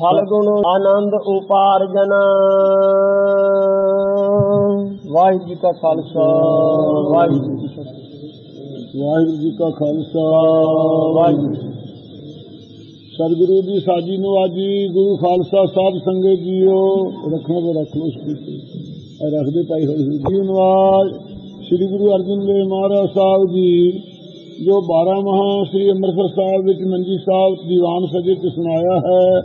ਫਲ ਗੁਣ ਆਨੰਦ ਉਪਾਰਜਨ। ਵਾਹਿਗੁਰੂ ਜੀ ਕਾ ਖਾਲਸਾ। ਵਾਹਿਗੁਰੂ ਜੀ ਕੀ ਫਤਿਹ। ਵਾਹਿਗੁਰੂ ਜੀ ਕਾ ਖਾਲਸਾ। ਵਾਹਿਗੁਰੂ ਜੀ। ਸਤਿਗੁਰੂ ਦੀ ਸਾਜੀ ਨਵਾਜੀ ਗੁਰੂ ਖਾਲਸਾ ਸਾਹਿਬ ਸੰਗਤ ਜੀਓ। ਰੱਖਣਾ ਤੇ ਰੱਖ ਲੋ ਇਹ ਰੱਖਦੇ ਪਾਈ ਹੋਈ ਜੀ ਨਵਾਜ ਸ੍ਰੀ ਗੁਰੂ ਅਰਜਨ ਦੇਵ ਮਹਾਰਾਜ ਸਾਹਿਬ ਜੀ ਜੋ 12 ਮਹਾ ਸ੍ਰੀ ਅੰਮ੍ਰਿਤਸਰ ਸਾਹਿਬ ਵਿੱਚ ਮੰਜੀ ਸਾਹਿਬ ਦੀਵਾਨ ਸਜੇ ਚ ਸੁਣਾਇਆ ਹੈ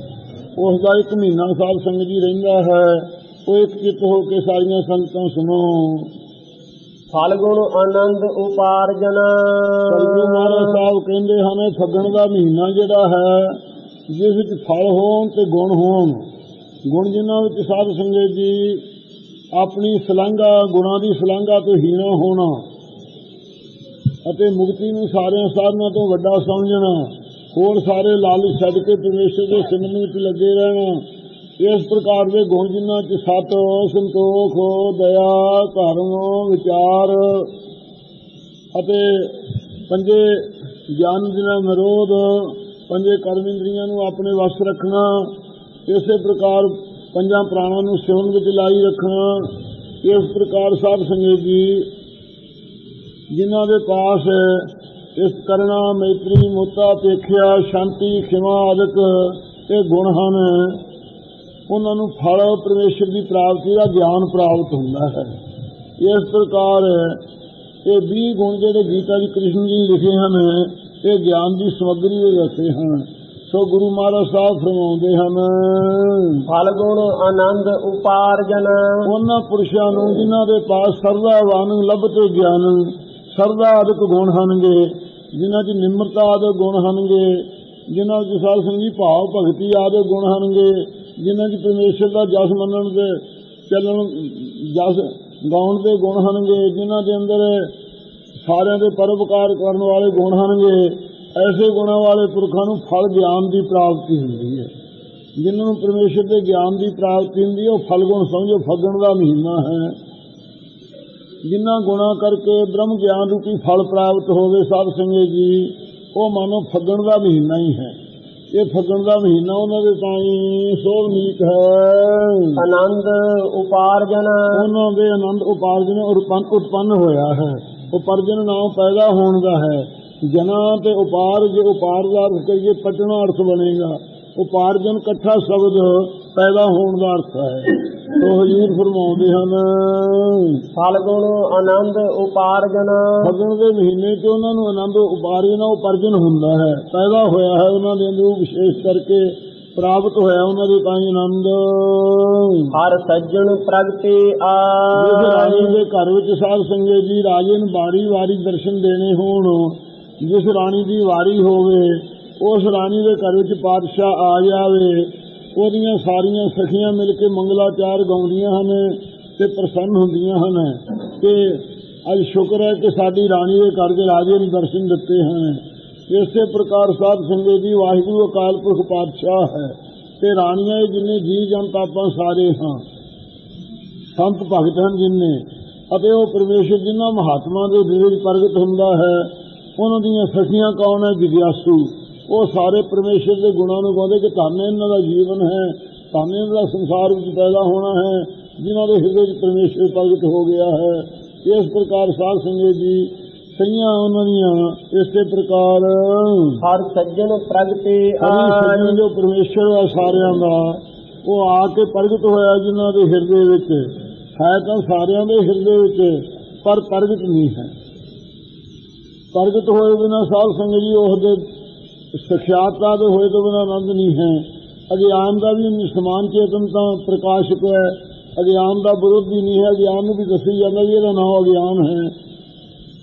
ਉਸ ਦਾ ਇੱਕ ਮਹੀਨਾ ਸਾਹਿਬ ਸੰਗਤ ਜੀ ਰਹਿੰਦਾ ਹੈ। ਉਹ ਇੱਕ ਚਿੱਤ ਹੋ ਕੇ ਸਾਰੀਆਂ ਸੰਗਤਾਂ ਸੁਣੋ। ਫਲ ਗੁਣ ਆਨੰਦ ਉਪਾਰਜਨ। ਸਤਿਗੁਰੂ ਮਹਾਰਾਜ ਸਾਹਿਬ ਕਹਿੰਦੇ ਹਨ ਇਹ ਫੱਗਣ ਦਾ ਮਹੀਨਾ ਜਿਹੜਾ ਹੈ ਜਿਸ ਵਿੱਚ ਫਲ ਹੋਣ ਤੇ ਗੁਣ ਹੋਣ। ਗੁਣ ਜਿਨ੍ਹਾਂ ਵਿੱਚ ਸਾਧ ਸੰਗਤ ਜੀ ਆਪਣੀ ਸਲੰਘਾ ਗੁਣਾਂ ਦੀ ਸਲੰਘਾ ਤੋਂ ਹੀਣਾ ਹੋਣਾ ਅਤੇ ਮੁਕਤੀ ਨੂੰ ਸਾਰਿਆਂ ਸਾਧਨਾਂ ਤੋਂ ਵੱਡਾ ਸਮਝਣਾ। ਹੋਰ ਸਾਰੇ ਲਾਲਚ ਛੱਡ ਕੇ ਪਰਮੇਸ਼ਰ ਦੇ ਸਿਮਰਨ ਵਿੱਚ ਲੱਗੇ ਰਹਿਣਾ। ਇਸ ਪ੍ਰਕਾਰ ਦੇ ਗੁਣ ਜਿਨ੍ਹਾਂ ਚ ਸਤ, ਸੰਤੋਖ, ਦਇਆ, ਧਰਮ, ਵਿਚਾਰ ਅਤੇ ਪੰਜੇ ਗਿਆਨ ਦਿਨਾ ਨਿਰੋਧ ਪੰਜੇ ਕਰਮ ਇੰਦਰੀਆਂ ਨੂੰ ਆਪਣੇ ਵਸ ਰੱਖਣਾ, ਇਸੇ ਪ੍ਰਕਾਰ ਪੰਜਾਂ ਪ੍ਰਾਣਾਂ ਨੂੰ ਸਿਵਨ ਵਿੱਚ ਲਾਈ ਰੱਖਣਾ, ਇਸ ਪ੍ਰਕਾਰ ਸਾਧ ਸੰਗਤ ਜੀ, ਜਿਨ੍ਹਾਂ ਦੇ ਪਾਸ ਇਸ ਕਰਨਾ ਮੈਤਰੀ ਮੋਤਾ ਪੇਖਿਆ ਸ਼ਾਂਤੀ ਖਿਮਾ ਆਦਿਕ ਇਹ ਗੁਣ ਹਨ। ਉਹਨਾਂ ਨੂੰ ਫਲ ਪਰਮੇਸ਼ਰ ਦੀ ਪ੍ਰਾਪਤੀ ਦਾ ਗਿਆਨ ਪ੍ਰਾਪਤ ਹੁੰਦਾ ਹੈ। ਇਸ ਪ੍ਰਕਾਰ ਇਹ 20 ਗੁਣ ਜਿਹੜੇ ਗੀਤਾ ਜੀ ਕ੍ਰਿਸ਼ਨ ਜੀ ਲਿਖੇ ਹਨ ਇਹ ਗਿਆਨ ਦੀ ਸਮੱਗਰੀ ਦੇ ਦੱਸੇ ਹਨ। ਸੋ ਗੁਰੂ ਮਹਾਰਾਜ ਸਾਹਿਬ ਫਰਮਾਉਂਦੇ ਹਨ ਫਲ ਗੁਣ ਆਨੰਦ ਉਪਾਰਜਨ। ਉਹਨਾਂ ਪੁਰਸ਼ਾਂ ਨੂੰ ਜਿਨ੍ਹਾਂ ਦੇ ਪਾਸ ਸਰਦਾਵਾਨ ਲੱਭਤੇ ਗਿਆਨ ਸਰਦਾ ਆਦਿਕ ਗੁਣ ਹਨਗੇ ਜਿਨ੍ਹਾਂ 'ਚ ਨਿਮਰਤਾ ਆਦਿਕ ਗੁਣ ਹਨਗੇ ਜਿਨ੍ਹਾਂ 'ਚ ਸਾਧ ਸੰਗੀ ਭਾਵ ਭਗਤੀ ਆਦਿਕ ਗੁਣ ਹਨਗੇ ਜਿਨ੍ਹਾਂ 'ਚ ਪਰਮੇਸ਼ਰ ਦਾ ਜਸ ਮੰਨਣ ਦੇ ਚੱਲਣ, ਜਸ ਗਾਉਣ ਦੇ ਗੁਣ ਹਨਗੇ ਜਿਨ੍ਹਾਂ ਦੇ ਅੰਦਰ ਸਾਰਿਆਂ ਦੇ ਪਰਉਪਕਾਰ ਕਰਨ ਵਾਲੇ ਗੁਣ ਹਨਗੇ ਐਸੇ ਗੁਣਾਂ ਵਾਲੇ ਪੁਰਖਾਂ ਨੂੰ ਫਲ ਗਿਆਨ ਦੀ ਪ੍ਰਾਪਤੀ ਹੁੰਦੀ ਹੈ। ਜਿਨ੍ਹਾਂ ਨੂੰ ਪਰਮੇਸ਼ਰ ਦੇ ਗਿਆਨ ਦੀ ਪ੍ਰਾਪਤੀ ਹੁੰਦੀ ਹੈ, ਉਹ ਫਲ ਗੁਣ ਸਮਝੋ, ਫੱਗਣ ਦਾ ਮਹੀਨਾ ਹੈ। ਜਿਨ੍ਹਾਂ ਗੁਣਾ ਕਰਕੇ ਬ੍ਰਹਮ ਗਿਆਨ ਰੂਪੀ ਫਲ ਪ੍ਰਾਪਤ ਹੋਵੇ ਸਾਧ ਸੰਗਤ ਜੀ ਉਹ ਮਾਨੋ ਫੱਗਣ ਦਾ ਮਹੀਨਾ ਹੀ ਹੈ। ਇਹ ਫੱਗਣ ਦਾ ਮਹੀਨਾ ਉਹਨਾਂ ਦੇ ਤਾਈਂ ਸੋਭਨੀਕ ਹੈ। ਆਨੰਦ ਉਪਾਰਜਨ। ਉਹਨਾਂ ਦੇ ਆਨੰਦ ਉਪਾਰਜਨ ਉਤਪੰਨ ਹੋਇਆ ਹੈ। ਉਪਰਜਨ ਨਾਮ ਪੈਦਾ ਹੋਣ ਦਾ ਹੈ। ਜਨਾ ਤੇ ਉਪਾਰ ਜੇ ਉਪਾਰ ਦਾ ਅਰਥ ਕਰੀਏ ਪਟਣਾ ਅਰਥ ਬਣੇਗਾ। ਉਪਾਰਜਨ ਇਕੱਠਾ ਸ਼ਬਦ ਪੈਦਾ ਹੋਣ ਦਾ ਅਰਥ ਹੈ। ਤੋ ਹਜੂਰ ਫਰਮਾਉਂਦੇ ਹਨ। ਫਲ ਗੁਣ ਆਨੰਦ ਉਪਾਰਜਨ। ਫਗਣ ਦੇ ਮਹੀਨੇ 'ਚ ਉਹਨਾਂ ਨੂੰ ਆਨੰਦ ਉਪਾਰਜਨ ਉਪਰਜਨ ਹੁੰਦਾ ਹੈ। ਪੈਦਾ ਹੋਇਆ ਹੈ ਉਹਨਾਂ ਦੇ ਅੰਦਰ ਵਿਸ਼ੇਸ਼ ਕਰਕੇ ਪ੍ਰਾਪਤ ਹੋਇਆ ਉਹਨਾਂ ਦੇ ਤਾਂ ਆਨੰਦ। ਹਰ ਸੱਜਣ ਪ੍ਰਗਟੇ ਜਿਸ ਰਾਣੀ ਦੇ ਘਰ ਵਿੱਚ ਸਾਧ ਸੰਗਤ ਜੀ ਰਾਜੇ ਨੂੰ ਵਾਰੀ ਵਾਰੀ ਦਰਸ਼ਨ ਦੇਣੇ ਹੋਣ ਜਿਸ ਰਾਣੀ ਦੀ ਵਾਰੀ ਹੋਵੇ ਉਸ ਰਾਣੀ ਦੇ ਘਰ ਵਿੱਚ ਪਾਤਸ਼ਾਹ ਆ ਜਾਵੇ ਉਹਦੀਆਂ ਸਾਰੀਆਂ ਸਖੀਆਂ ਮਿਲ ਕੇ ਮੰਗਲਾਚਾਰ ਗਾਉਂਦੀਆਂ ਹਨ ਤੇ ਪ੍ਰਸੰਨ ਹੁੰਦੀਆਂ ਹਨ ਕਿ ਅੱਜ ਸ਼ੁਕਰ ਹੈ ਕਿ ਸਾਡੀ ਰਾਣੀ ਦੇ ਕਰਕੇ ਰਾਜੇ ਨੂੰ ਦਰਸ਼ਨ ਦਿੱਤੇ ਹਨ। ਇਸੇ ਪ੍ਰਕਾਰ ਸਾਧ ਸੰਗਤ ਜੀ ਵਾਹਿਗੁਰੂ ਅਕਾਲ ਪੁਰਖ ਪਾਤਸ਼ਾਹ ਹੈ ਤੇ ਰਾਣੀਆਂ ਇਹ ਜਿੰਨੇ ਜੀ ਜਨਤ ਆਪਾਂ ਸਾਰੇ ਹਾਂ। ਸੰਤ ਭਗਤ ਹਨ ਜਿਨਨੇ ਅਤੇ ਉਹ ਪਰਮੇਸ਼ਰ ਜਿਨ੍ਹਾਂ ਮਹਾਤਮਾ ਦੇ ਦਿਲ ਵਿੱਚ ਪ੍ਰਗਟ ਹੁੰਦਾ ਹੈ, ਉਹਨਾਂ ਦੀਆਂ ਸਖੀਆਂ ਕੌਣ ਹੈ? ਜਿਗਿਆਸੂ। ਉਹ ਸਾਰੇ ਪਰਮੇਸ਼ਰ ਦੇ ਗੁਣਾਂ ਨੂੰ ਗਾਉਂਦੇ ਕਿ ਧੰਨ ਇਹਨਾਂ ਦਾ ਜੀਵਨ ਹੈ ਧੰਨ ਇਹਨਾਂ ਦਾ ਸੰਸਾਰ ਵਿੱਚ ਪੈਦਾ ਹੋਣਾ ਹੈ ਜਿਨ੍ਹਾਂ ਦੇ ਹਿਰਦੇ ਵਿੱਚ ਪਰਮੇਸ਼ਰ ਪ੍ਰਗਟ ਹੋ ਗਿਆ ਹੈ। ਇਸ ਪ੍ਰਕਾਰ ਸਾਧ ਸੰਗਤ ਜੀ ਸਈਆਂ ਉਹਨਾਂ ਦੀਆਂ ਇਸੇ ਪ੍ਰਕਾਰ ਹਰ ਸੱਜਣ ਪ੍ਰਗਟੇ ਸੱਜਣ ਜੋ ਪਰਮੇਸ਼ਰ ਹੈ ਸਾਰਿਆਂ ਦਾ ਉਹ ਆ ਕੇ ਪ੍ਰਗਟ ਹੋਇਆ ਜਿਨ੍ਹਾਂ ਦੇ ਹਿਰਦੇ ਵਿੱਚ। ਹੈ ਤਾਂ ਸਾਰਿਆਂ ਦੇ ਹਿਰਦੇ ਵਿੱਚ ਪਰ ਪ੍ਰਗਟ ਨਹੀਂ ਹੈ। ਪ੍ਰਗਟ ਹੋਏ ਬਿਨਾਂ ਸਾਧ ਸੰਗਤ ਜੀ ਉਸ ਦੇ ਸਖਿਆਤਾ ਦੇ ਹੋਏ ਤੋਂ ਬਿਨਾਂ ਆਨੰਦ ਨਹੀਂ ਹੈ। ਅਗਿਆਨ ਦਾ ਵੀ ਸਮਾਨ ਚੇਤਨ ਤਾਂ ਪ੍ਰਕਾਸ਼ਕ ਹੈ। ਅਗਿਆਨ ਦਾ ਵਿਰੋਧ ਵੀ ਨਹੀਂ ਹੈ। ਅਗਿਆਨ ਨੂੰ ਵੀ ਦੱਸੀ ਜਾਂਦਾ ਵੀ ਇਹਦਾ ਨਾਮ ਅਗਿਆਨ ਹੈ।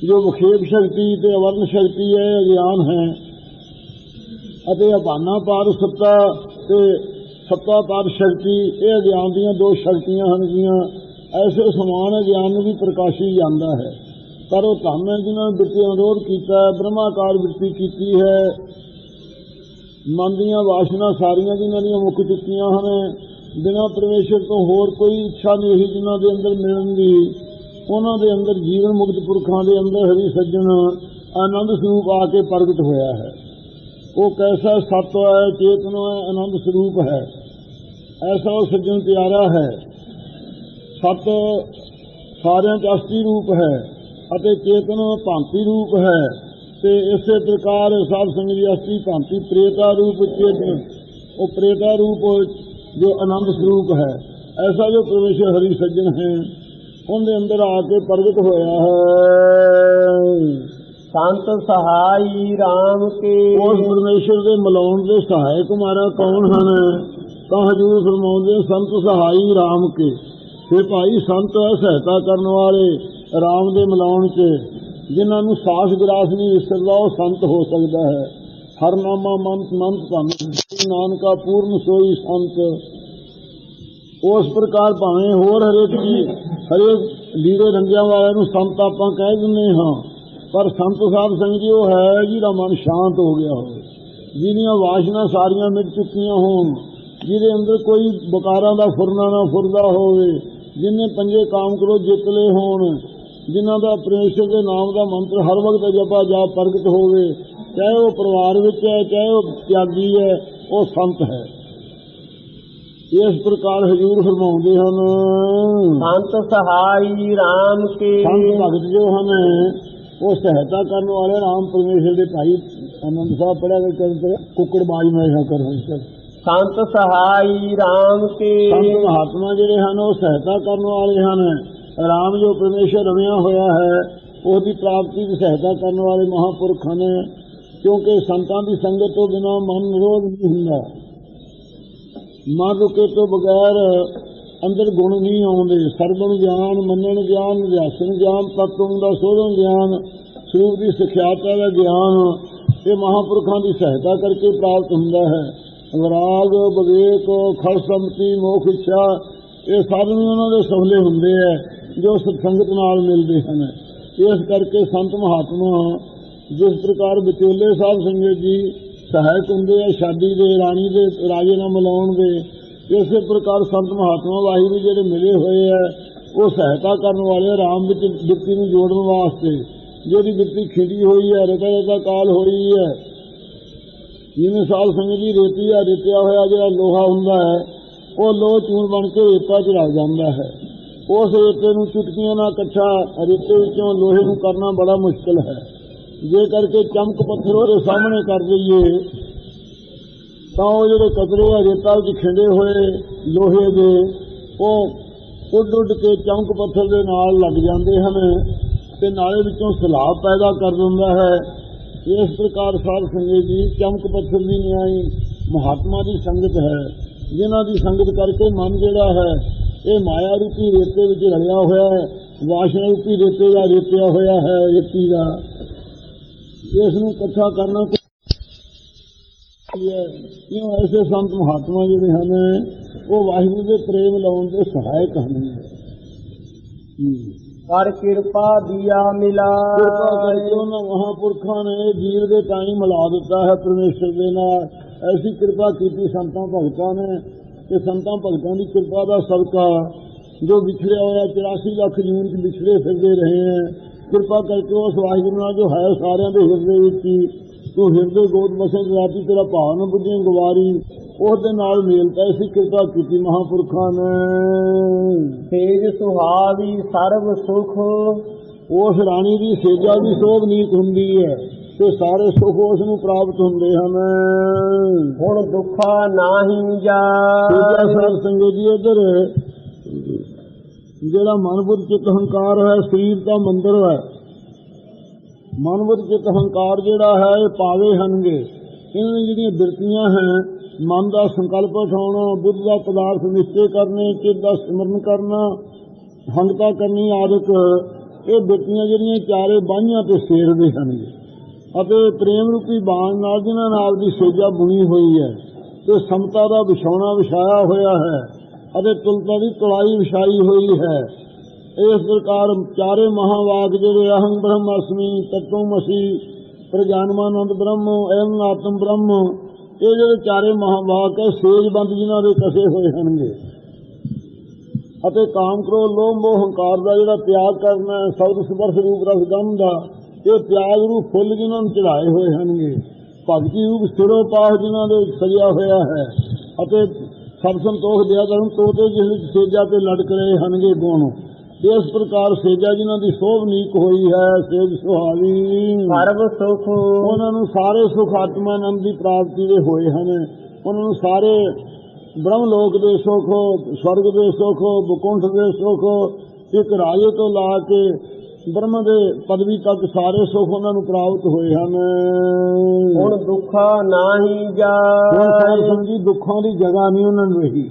ਜੋ ਵਿਖੇਪ ਸ਼ਕਤੀ ਤੇ ਅਵਰਨ ਸ਼ਕਤੀ ਹੈ, ਇਹ ਅਗਿਆਨ ਹੈ। ਅਤੇ ਅਭਾਨਾ ਪਾਰ ਸੱਤਾ ਤੇ ਸੱਤਾ ਪਾਰ ਸ਼ਕਤੀ, ਇਹ ਅਗਿਆਨ ਦੀਆਂ ਦੋ ਸ਼ਕਤੀਆਂ ਹਨ ਜੀਆਂ। ਐਸੇ ਸਮਾਨ ਅਗਿਆਨ ਨੂੰ ਵੀ ਪ੍ਰਕਾਸ਼ੀ ਜਾਂਦਾ ਹੈ। ਪਰ ਉਹ ਧੰਨ ਹੈ ਜਿਨ੍ਹਾਂ ਨੇ ਬਿਰਤੀ ਅਨੁਰੋਧ ਕੀਤਾ ਹੈ, ਬ੍ਰਹਮਾਕਾਰ ਬਿਰਤੀ ਕੀਤੀ ਹੈ। ਮਨ ਦੀਆਂ ਵਾਸ਼ਨਾ ਸਾਰੀਆਂ ਜਿਨ੍ਹਾਂ ਦੀਆਂ ਮੁੱਕ ਚੁੱਕੀਆਂ ਹਨ, ਬਿਨਾਂ ਪਰਮੇਸ਼ਰ ਤੋਂ ਹੋਰ ਕੋਈ ਇੱਛਾ ਨਹੀਂ ਰਹੀ ਜਿਨ੍ਹਾਂ ਦੇ ਅੰਦਰ ਮਿਲਣ ਦੀ। ਉਹਨਾਂ ਦੇ ਅੰਦਰ ਜੀਵਨ ਮੁਕਤ ਪੁਰਖਾਂ ਦੇ ਅੰਦਰ ਹਰੀ ਸੱਜਣ ਆਨੰਦ ਸਰੂਪ ਆ ਕੇ ਪ੍ਰਗਟ ਹੋਇਆ ਹੈ। ਉਹ ਕੈਸਾ ਸਤਿ ਹੈ ਚੇਤਨ ਹੈ ਆਨੰਦ ਸਰੂਪ ਹੈ। ਐਸਾ ਉਹ ਸੱਜਣ ਪਿਆਰਾ ਹੈ। ਸਤ ਸਾਰਿਆਂ ਚ ਅਸਲੀ ਰੂਪ ਹੈ ਅਤੇ ਚੇਤਨ ਭਾਂਤੀ ਰੂਪ ਹੈ। ਤੇ ਇਸੇ ਪ੍ਰਕਾਰ ਸਾਧ ਸੰਗਤ ਦੀ ਅਸਲੀ ਭਾਂਤੀ ਪ੍ਰੇਤਾ ਰੂਪ ਚੇਤਨ ਉਹ ਪ੍ਰੇਤਾ ਰੂਪ ਜੋ ਆਨੰਦ ਸਰੂਪ ਹੈ। ਐਸਾ ਜੋ ਪਰਮੇਸ਼ਰ ਹਰੀ ਸੱਜਣ ਹੈ ਉਹਦੇ ਅੰਦਰ ਆ ਕੇ ਪ੍ਰਗਟ ਹੋਇਆ ਹੈ। ਸੰਤ ਸਹਾਈ RAM ਕੇ। ਉਸ ਪਰਮੇਸ਼ਰ ਦੇ ਮਿਲਾਉਣ ਦੇ ਸਹਾਇਕ ਮਾਰਾ ਕੌਣ ਹਨ? ਤਾਂ ਹਜੂਰ ਫਰਮਾਉਂਦੇ ਸੰਤ ਸਹਾਈ RAM ਕੇ। ਤੇ ਭਾਈ ਸੰਤ ਹੈ ਸਹਾਇਤਾ ਕਰਨ ਵਾਲੇ RAM ਦੇ ਮਿਲਾਉਣ 'ਚ ਜਿਨ੍ਹਾਂ ਨੂੰ ਸਾਸ ਗਰਾਸ ਨਹੀਂ ਵਿਸਰਦਾ, ਉਹ ਸੰਤ ਹੋ ਸਕਦਾ ਹੈ। ਹਰ ਮੰਤ ਮੰਤ ਧੰਨ। ਨਾਨਕਾ ਪੂਰਨ ਸੋਈ ਸੰਤ। ਉਸ ਪ੍ਰਕਾਰ ਭਾਵੇਂ ਹੋਰ ਹਰੇਕ ਜੀ, ਹਰੇਕ ਲੀੜੇ ਰੰਗਿਆਂ ਵਾਲਿਆਂ ਨੂੰ ਸੰਤ ਆਪਾਂ ਕਹਿ ਦਿੰਦੇ ਹਾਂ। ਪਰ ਸੰਤ ਸਾਹਿਬ ਸਿੰਘ ਜੀ ਉਹ ਹੈ ਜਿਹਦਾ ਮਨ ਸ਼ਾਂਤ ਹੋ ਗਿਆ ਹੋਵੇ। ਜਿਹਦੀਆਂ ਵਾਸ਼ਨਾ ਸਾਰੀਆਂ ਮਿਟ ਚੁੱਕੀਆਂ ਹੋਣ, ਜਿਹਦੇ ਅੰਦਰ ਕੋਈ ਬਕਾਰਾਂ ਦਾ ਫੁਰਨਾ ਨਾ ਫੁਰਦਾ ਹੋਵੇ ਜਿਨੇ ਪੰਜੇ ਕਾਮ ਕਰੋ ਜਿੱਤ ਲਏ ਹੋਣ ਜਿਨ੍ਹਾਂ ਦਾ ਪਰਮੇਸ਼ਰ ਦੇ ਨਾਮ ਦਾ ਮੰਤਰ ਹਰ ਵਕਤ ਜਪਾ ਜਾਪ ਪ੍ਰਗਟ ਹੋਵੇ ਚਾਹੇ ਉਹ ਪਰਿਵਾਰ ਵਿੱਚ ਹੈ ਚਾਹੇ ਉਹ ਤਿਆਗੀ ਹੈ ਉਹ ਸੰਤ ਹੈ। ਇਸ ਪ੍ਰਕਾਰ ਹਜੂਰ ਫਰਮਾਉਂਦੇ ਹਨ ਸੰਤ ਸਹਾਈ RAM ਕੇ। ਸੰਤ ਭਗਤ ਜੋ ਹਨ ਉਹ ਸਹਾਇਤਾ ਕਰਨ ਵਾਲੇ ਰਾਮ ਪਰਮੇਸ਼ਰ ਦੇ ਭਾਈ ਆਨੰਦ ਸਾਹਿਬ ਪੜਿਆ ਕਰਦੇ ਕੁੱਕੜ ਬਾਜ ਮੈਂ ਨਾ ਕਰੋ ਸੰਤ ਸਹਾਈ RAM ਕੇ। ਸੰਤ ਮਹਾਤਮਾ ਜਿਹੜੇ ਹਨ ਉਹ ਸਹਾਇਤਾ ਕਰਨ ਵਾਲੇ ਹਨ। ਰਾਮ ਜੋ ਪਰਮੇਸ਼ਰ ਰਵਿਆ ਹੋਇਆ ਹੈ, ਉਹਦੀ ਪ੍ਰਾਪਤੀ ਦੀ ਸਹਾਇਤਾ ਕਰਨ ਵਾਲੇ ਮਹਾਪੁਰਖ ਨੇ, ਕਿਉਂਕਿ ਸੰਤਾਂ ਦੀ ਸੰਗਤ ਤੋਂ ਬਿਨਾਂ ਮਨ ਨਿਰੋਧ ਨਹੀਂ ਹੁੰਦਾ। ਮਨ ਰੁਕੇ ਤੋਂ ਬਗੈਰ ਅੰਦਰ ਗੁਣ ਨਹੀਂ ਆਉਂਦੇ। ਸਰਵਣ ਗਿਆਨ, ਮੰਨਣ ਗਿਆਨ ਵਿਆਸਨ ਗਿਆਨ ਤਤਵ ਦਾ ਸੋਧਨ ਗਿਆਨ, ਸਰੂਪ ਦੀ ਸਿਖਿਆਤਾ ਦਾ ਗਿਆਨ, ਇਹ ਮਹਾਪੁਰਖਾਂ ਦੀ ਸਹਾਇਤਾ ਕਰਕੇ ਪ੍ਰਾਪਤ ਹੁੰਦਾ ਹੈ। ਵਿਰਾਗ ਵਿਵੇਕ ਖਲ ਸੰਮਤੀ, ਮੋਖ ਇੱਛਾ, ਇਹ ਸਾਧਨ ਵੀ ਉਹਨਾਂ ਦੇ ਸਫਲੇ ਹੁੰਦੇ ਆ। ਜੋ ਸਤਸੰਗਤ ਨਾਲ ਮਿਲਦੇ ਹਨ। ਇਸ ਕਰਕੇ ਸੰਤ ਮਹਾਤਮਾ ਜਿਸ ਪ੍ਰਕਾਰ ਵਿਚੋਲੇ ਸਾਹਿਬ ਸੰਗਤ ਜੀ ਸਹਾਇਕ ਹੁੰਦੇ ਆ, ਸ਼ਾਦੀ ਦੇ, ਰਾਣੀ ਦੇ, ਰਾਜੇ ਨਾਲ ਮਿਲਾਉਣ ਦੇ, ਇਸੇ ਪ੍ਰਕਾਰ ਸੰਤ ਮਹਾਤਮਾ ਵਾਹਿਗੁਰੂ ਜਿਹੜੇ ਮਿਲੇ ਹੋਏ ਆ, ਉਹ ਸਹਾਇਤਾ ਕਰਨ ਵਾਲੇ ਰਾਮ ਵਿੱਚ ਬਿਰਤੀ ਨੂੰ ਜੋੜਨ ਵਾਸਤੇ। ਜਿਹੜੀ ਬਿਰਤੀ ਖਿੜੀ ਹੋਈ ਹੈ ਰਤਾ ਰਤਾ ਕਾਲ ਹੋਈ ਹੈ ਜਿਵੇਂ ਸਾਲ ਸੰਗਤ ਜੀ ਰੇਤੀ ਆ ਰੇਤਿਆ ਹੋਇਆ ਜਿਹੜਾ ਲੋਹਾ ਹੁੰਦਾ ਹੈ, ਉਹ ਲੋਹ ਚੂਰ ਬਣ ਕੇ ਰੇਤਾ ਚ ਲੱਗ ਜਾਂਦਾ ਹੈ। ਉਸ ਰੇਤੇ ਨੂੰ ਚੁਟਕੀਆਂ ਨਾਲ ਇਕੱਠਾ ਰੇਤੇ ਵਿੱਚੋਂ ਲੋਹੇ ਨੂੰ ਕਰਨਾ ਬੜਾ ਮੁਸ਼ਕਲ ਹੈ। ਜੇ ਕਰਕੇ ਚਮਕ ਪੱਥਰ ਉਹਦੇ ਸਾਹਮਣੇ ਕਰ ਦਈਏ ਤਾਂ ਉਹ ਜਿਹੜੇ ਕਤਰੇ ਆ, ਰੇਤਾ ਵਿੱਚ ਖਿੰਡੇ ਹੋਏ ਲੋਹੇ ਦੇ, ਉਹ ਉੱਡ ਉੱਡ ਕੇ ਚਮਕ ਪੱਥਰ ਦੇ ਨਾਲ ਲੱਗ ਜਾਂਦੇ ਹਨ ਤੇ ਨਾਲੇ ਵਿੱਚੋਂ ਸਲਾਬ ਪੈਦਾ ਕਰ ਦਿੰਦਾ ਹੈ। ਇਸ ਪ੍ਰਕਾਰ ਸਾਧ ਸੰਗਤ ਜੀ, ਚਮਕ ਪੱਥਰ ਦੀ ਨਿਆਈ ਮਹਾਤਮਾ ਦੀ ਸੰਗਤ ਹੈ, ਜਿਨ੍ਹਾਂ ਦੀ ਸੰਗਤ ਕਰਕੇ ਮਨ ਜਿਹੜਾ ਹੈ ਇਹ ਮਾਇਆ ਰੂਪੀ ਰੇਤੇ ਵਿੱਚ ਰਲਿਆ ਹੋਇਆ ਹੈ ਵਾਸ਼ਨਾ ਰੂਪੀ ਰੇਤੇ ਦਾ ਰੇਤਿਆ ਹੋਇਆ ਹੈ ਰੇਤੀ ਦਾ। ਇਸ ਨੂੰ ਇਕੱਠਾ ਕਰਨਾ ਕਿਉਂ? ਐਸੇ ਸੰਤ ਮਹਾਤਮਾ ਜਿਹੜੇ ਹਨ ਉਹ ਵਾਹਿਗੁਰੂ ਦੇ ਪ੍ਰੇਮ ਲਾਉਣ ਦੇ ਸਹਾਇਕ ਹਨ। ਕਰ ਕਿਰਪਾ ਦੀਆ ਮਿਲਾ ਕਿਰਪਾ ਕਰਕੇ ਉਹਨਾਂ ਮਹਾਪੁਰਖਾਂ ਨੇ ਜੀਵ ਦੇ ਟਾਈਮ ਮਿਲਾ ਦਿੱਤਾ ਹੈ ਪਰਮੇਸ਼ਰ ਦੇ ਨਾਲ। ਐਸੀ ਕਿਰਪਾ ਕੀਤੀ ਸੰਤਾਂ ਭਗਤਾਂ ਨੇ। ਕਿ ਸੰਤਾਂ ਭਗਤਾਂ ਦੀ ਕਿਰਪਾ ਦਾ ਸਦਕਾ ਜੋ ਵਿਛੜਿਆ ਹੋਇਆ 84 ਲੱਖ ਜੂਨ ਚ ਵਿਛੜੇ ਫਿਰਦੇ ਰਹੇ ਹੈ। ਕਿਰਪਾ ਕਰਕੇ ਉਸ ਵਾਹਿਗੁਰੂ ਨਾਲ ਜੋ ਹੈ ਸਾਰਿਆਂ ਦੇ ਹਿਰਦੇ ਵਿੱਚ ਹੀ ਤੂੰ ਹਿਰਦੇ ਗੋਦ ਵਸੇ ਰਾਤੀ ਤੇਰਾ ਭਾਵਨ ਬੁੱਧੀਆਂ ਗਵਾਰੀ ਉਸ ਦੇ ਨਾਲ ਮੇਲਤਾ ਐਸੀ ਕਿਰਪਾ ਕੀਤੀ ਮਹਾਪੁਰਖਾਂ ਨੇ। ਤੇਜ ਸੁਹਾਵੀ ਸਰਬ ਸੁਖ ਉਸ ਰਾਣੀ ਦੀ ਸੇਜਾ ਦੀ ਸੋਭ ਨੀਤ ਹੁੰਦੀ ਹੈ। ਤੇ ਸਾਰੇ ਸੁਖ ਉਸ ਨੂੰ ਪ੍ਰਾਪਤ ਹੁੰਦੇ ਹਨ। ਹੁਣ ਦੁੱਖਾ ਨਾਹੀ ਜਾ। ਸਾਧ ਸੰਗਤ ਜੀ ਇਧਰ ਜਿਹੜਾ ਮਨ ਬੁੱਧ ਚਿੱਤ ਹੰਕਾਰ ਹੈ ਸਰੀਰ ਦਾ ਮੰਦਰ ਹੈ। ਮਨ ਬੁੱਧ ਚਿੱਤ ਹੰਕਾਰ ਜਿਹੜਾ ਹੈ ਇਹ ਪਾਵੇ ਹਨਗੇ। ਇਹਨਾਂ ਦੀਆਂ ਜਿਹੜੀਆਂ ਬਿਰਤੀਆਂ ਹੈ ਮਨ ਦਾ ਸੰਕਲਪ ਉਠਾਉਣਾ ਬੁੱਧ ਦਾ ਪਦਾਰਥ ਨਿਸ਼ਚੈ ਕਰਨੇ ਚਿੱਤ ਦਾ ਸਿਮਰਨ ਕਰਨਾ ਹੰਗਤਾ ਕਰਨੀ ਆਦਿਕ ਇਹ ਬਿਰਤੀਆਂ ਜਿਹੜੀਆਂ ਚਾਰੇ ਬਾਹੀਆਂ ਤੇ ਸੇਰਦੇ ਹਨਗੇ। ਅਤੇ ਪ੍ਰੇਮ ਰੂਪੀ ਬਾਣ ਨਾਲ ਜਿਨ੍ਹਾਂ ਨਾਲ ਦੀ ਸੇਜਾ ਬੁਣੀ ਹੋਈ ਹੈ ਤੇ ਸਮਤਾ ਦਾ ਵਿਛਾਉਣਾ ਵਿਛਾਇਆ ਹੋਇਆ ਹੈ ਅਤੇ ਤੁਲਤਾ ਦੀ ਤੁਲਾਈ ਵਿਛਾਈ ਹੋਈ ਹੈ। ਇਸ ਪ੍ਰਕਾਰ ਚਾਰੇ ਮਹਾਵਾਕ ਜਿਹੜੇ ਅਹੰ ਬ੍ਰਹਮਸਮੀ ਤਤਵਮਸੀ ਪ੍ਰਜਾਨਮਾਨੰਦ ਬ੍ਰਹਮ ਐਮ ਆਤਮ ਬ੍ਰਹਮ ਇਹ ਜਿਹੜੇ ਚਾਰੇ ਮਹਾਵਾਕ ਹੈ ਸੇਜਬੰਦ ਜਿਨ੍ਹਾਂ ਦੇ ਕਸੇ ਹੋਏ ਹਨਗੇ ਅਤੇ ਕਾਮ ਕ੍ਰੋਧ ਲੋਭ ਮੋਹ ਹੰਕਾਰ ਦਾ ਜਿਹੜਾ ਤਿਆਗ ਕਰਨਾ ਹੈ, ਸਬਦ ਸਪਰਸ਼ ਰੂਪ ਰਸ ਗੰਧ ਦਾ ਇਹ ਤਿਆਗ ਰੂਪ ਫੁੱਲ ਜਿਨ੍ਹਾਂ ਨੂੰ ਚੜਾਏ ਹੋਏ ਹਨਗੇ ਭਗਤੀ ਰੂਪ ਸਿਰੋਂ ਪਾਹ ਜਿਨ੍ਹਾਂ ਦੇ ਸਜਿਆ ਹੋਇਆ ਹੈ। ਅਤੇ ਸਭ ਸੰਤੋਖ ਦਿਆ ਕਰਨ ਤੋਤੇ ਜਿਸ ਵਿੱਚ ਸੇਜਾ ਤੇ ਲਟਕ ਰਹੇ ਹਨਗੇ ਗੁਣ। ਇਸ ਪ੍ਰਕਾਰ ਸੇਜਾ ਜਿਨ੍ਹਾਂ ਦੀ ਸੋਭ ਨੀਕ ਹੋਈ ਹੈ ਸੇਜ ਸੁਹਾਵੀ। ਸਰਬ ਸੁਖ। ਉਹਨਾਂ ਨੂੰ ਸਾਰੇ ਸੁਖ ਆਤਮਾ ਆਨੰਦ ਦੀ ਪ੍ਰਾਪਤੀ ਦੇ ਹੋਏ ਹਨ। ਉਹਨਾਂ ਨੂੰ ਸਾਰੇ ਬ੍ਰਹਮ ਲੋਕ ਦੇ ਸੁਖ ਸਵਰਗ ਦੇ ਸੁਖ ਬੁਕੁੰਠ ਦੇ ਸੁਖ ਇੱਕ ਰਾਜੇ ਤੋਂ ਲਾ ਕੇ ਬ੍ਰਹਮ ਦੇ ਪਦਵੀ ਤੱਕ ਸਾਰੇ ਸੁਖ ਉਹਨਾਂ ਨੂੰ ਪ੍ਰਾਪਤ ਹੋਏ ਹਨ। ਹੁਣ ਦੁੱਖਾ ਨਾਹੀ ਹੁਣ ਜਾਏ ਸੰਗਤ ਜੀ ਦੁੱਖਾਂ ਦੀ ਜਗ੍ਹਾ ਨਹੀਂ ਉਹਨਾਂ ਨੂੰ ਰਹੀ।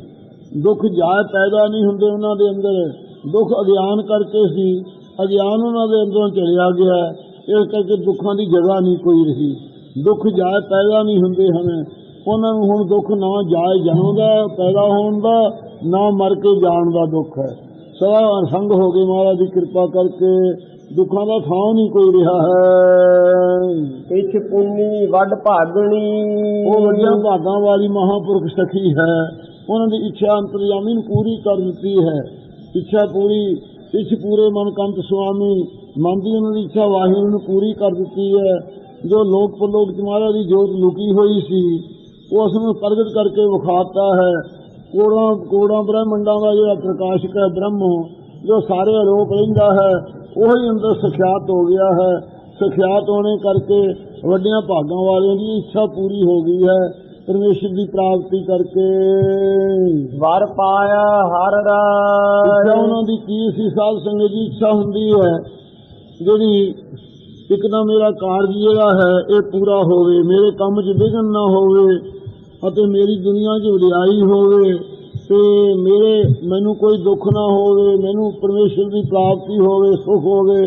ਦੁੱਖ ਜਾਇ ਪੈਦਾ ਨਹੀਂ ਹੁੰਦੇ ਉਹਨਾਂ ਦੇ ਅੰਦਰ। ਦੁੱਖ ਅਗਿਆਨ ਕਰਕੇ ਸੀ ਅਗਿਆਨ ਉਹਨਾਂ ਦੇ ਅੰਦਰੋਂ ਚਲਿਆ ਗਿਆ। ਇਸ ਕਰਕੇ ਦੁੱਖਾਂ ਦੀ ਜਗ੍ਹਾ ਨਹੀਂ ਕੋਈ ਰਹੀ। ਦੁੱਖ ਜਾਇ ਪੈਦਾ ਨਹੀਂ ਹੁੰਦੇ ਹਨ। ਉਹਨਾਂ ਨੂੰ ਹੁਣ ਦੁੱਖ ਨਾ ਜਾਇ ਜਨਮ ਦਾ ਪੈਦਾ ਹੋਣ ਦਾ ਨਾ ਮਰ ਕੇ ਜਾਣ ਦਾ ਦੁੱਖ ਹੈ। ਸਦਾ ਅਸੰਗ ਹੋ ਗਏ ਮਹਾਰਾਜ ਦੀ ਕਿਰਪਾ ਕਰਕੇ। ਦੁੱਖਾਂ ਦਾ ਥਾਂ ਨਹੀਂ ਕੋਈ ਰਿਹਾ ਹੈ। ਇਛ ਪੁੰਨੀ ਵੱਡ ਭਾਗਣੀ। ਉਹ ਵੱਡੀਆਂ ਭਾਗਾਂ ਵਾਲੀ ਮਹਾਪੁਰਖ ਸਖੀ ਹੈ। ਉਹਨਾਂ ਦੀ ਇੱਛਾ ਅੰਤਰਜਾਮੀ ਨੂੰ ਪੂਰੀ ਕਰ ਦਿੱਤੀ ਹੈ। ਇੱਛਾ ਪੂਰੀ ਇੱਛ ਪੂਰੇ ਮਨ ਕੰਤ ਸੁਆਮੀ ਮਨ ਦੀ ਉਹਨਾਂ ਦੀ ਇੱਛਾ ਵਾਹਿਗੁਰੂ ਨੂੰ ਪੂਰੀ ਕਰ ਦਿੱਤੀ ਹੈ। ਜੋ ਲੋਕ ਪਰਲੋਕ ਮਹਾਰਾਜ ਦੀ ਜੋਤ ਲੁਕੀ ਹੋਈ ਸੀ ਉਹ ਉਸ ਨੂੰ ਪ੍ਰਗਟ ਕਰਕੇ ਵਿਖਾਤਾ ਹੈ। ਕੋੜਾਂ ਕੋੜਾਂ ਬ੍ਰਹਮੰਡਾਂ ਦਾ ਜਿਹੜਾ ਪ੍ਰਕਾਸ਼ਕ ਹੈ ਬ੍ਰਹਮ ਜੋ ਸਾਰੇ ਅਲੋਪ ਰਹਿੰਦਾ ਹੈ ਉਹੀ ਅੰਦਰ ਸਖਿਆਤ ਹੋ ਗਿਆ ਹੈ। ਸਖਿਆਤ ਹੋਣੇ ਕਰਕੇ ਵੱਡੀਆਂ ਭਾਗਾਂ ਵਾਲਿਆਂ ਦੀ ਇੱਛਾ ਪੂਰੀ ਹੋ ਗਈ ਹੈ ਪਰਮੇਸ਼ਰ ਦੀ ਪ੍ਰਾਪਤੀ ਕਰਕੇ। ਵਰ ਪਾਇਆ ਹਰ ਰਾਜ। ਉਹਨਾਂ ਦੀ ਕੀ ਸੀ? ਸਾਧ ਸੰਗਤ ਦੀ ਇੱਛਾ ਹੁੰਦੀ ਹੈ ਜਿਹੜੀ ਇੱਕ ਤਾਂ ਮੇਰਾ ਕਾਰਜ ਜਿਹੜਾ ਹੈ ਇਹ ਪੂਰਾ ਹੋਵੇ ਮੇਰੇ ਕੰਮ 'ਚ ਵਿਘਨ ਨਾ ਹੋਵੇ ਅਤੇ ਮੇਰੀ ਦੁਨੀਆ 'ਚ ਵਡਿਆਈ ਹੋਵੇ ਤੇ ਮੇਰੇ, ਮੈਨੂੰ ਕੋਈ ਦੁੱਖ ਨਾ ਹੋਵੇ, ਮੈਨੂੰ ਪਰਮੇਸ਼ਰ ਦੀ ਪ੍ਰਾਪਤੀ ਹੋਵੇ, ਸੁਖ ਹੋਵੇ,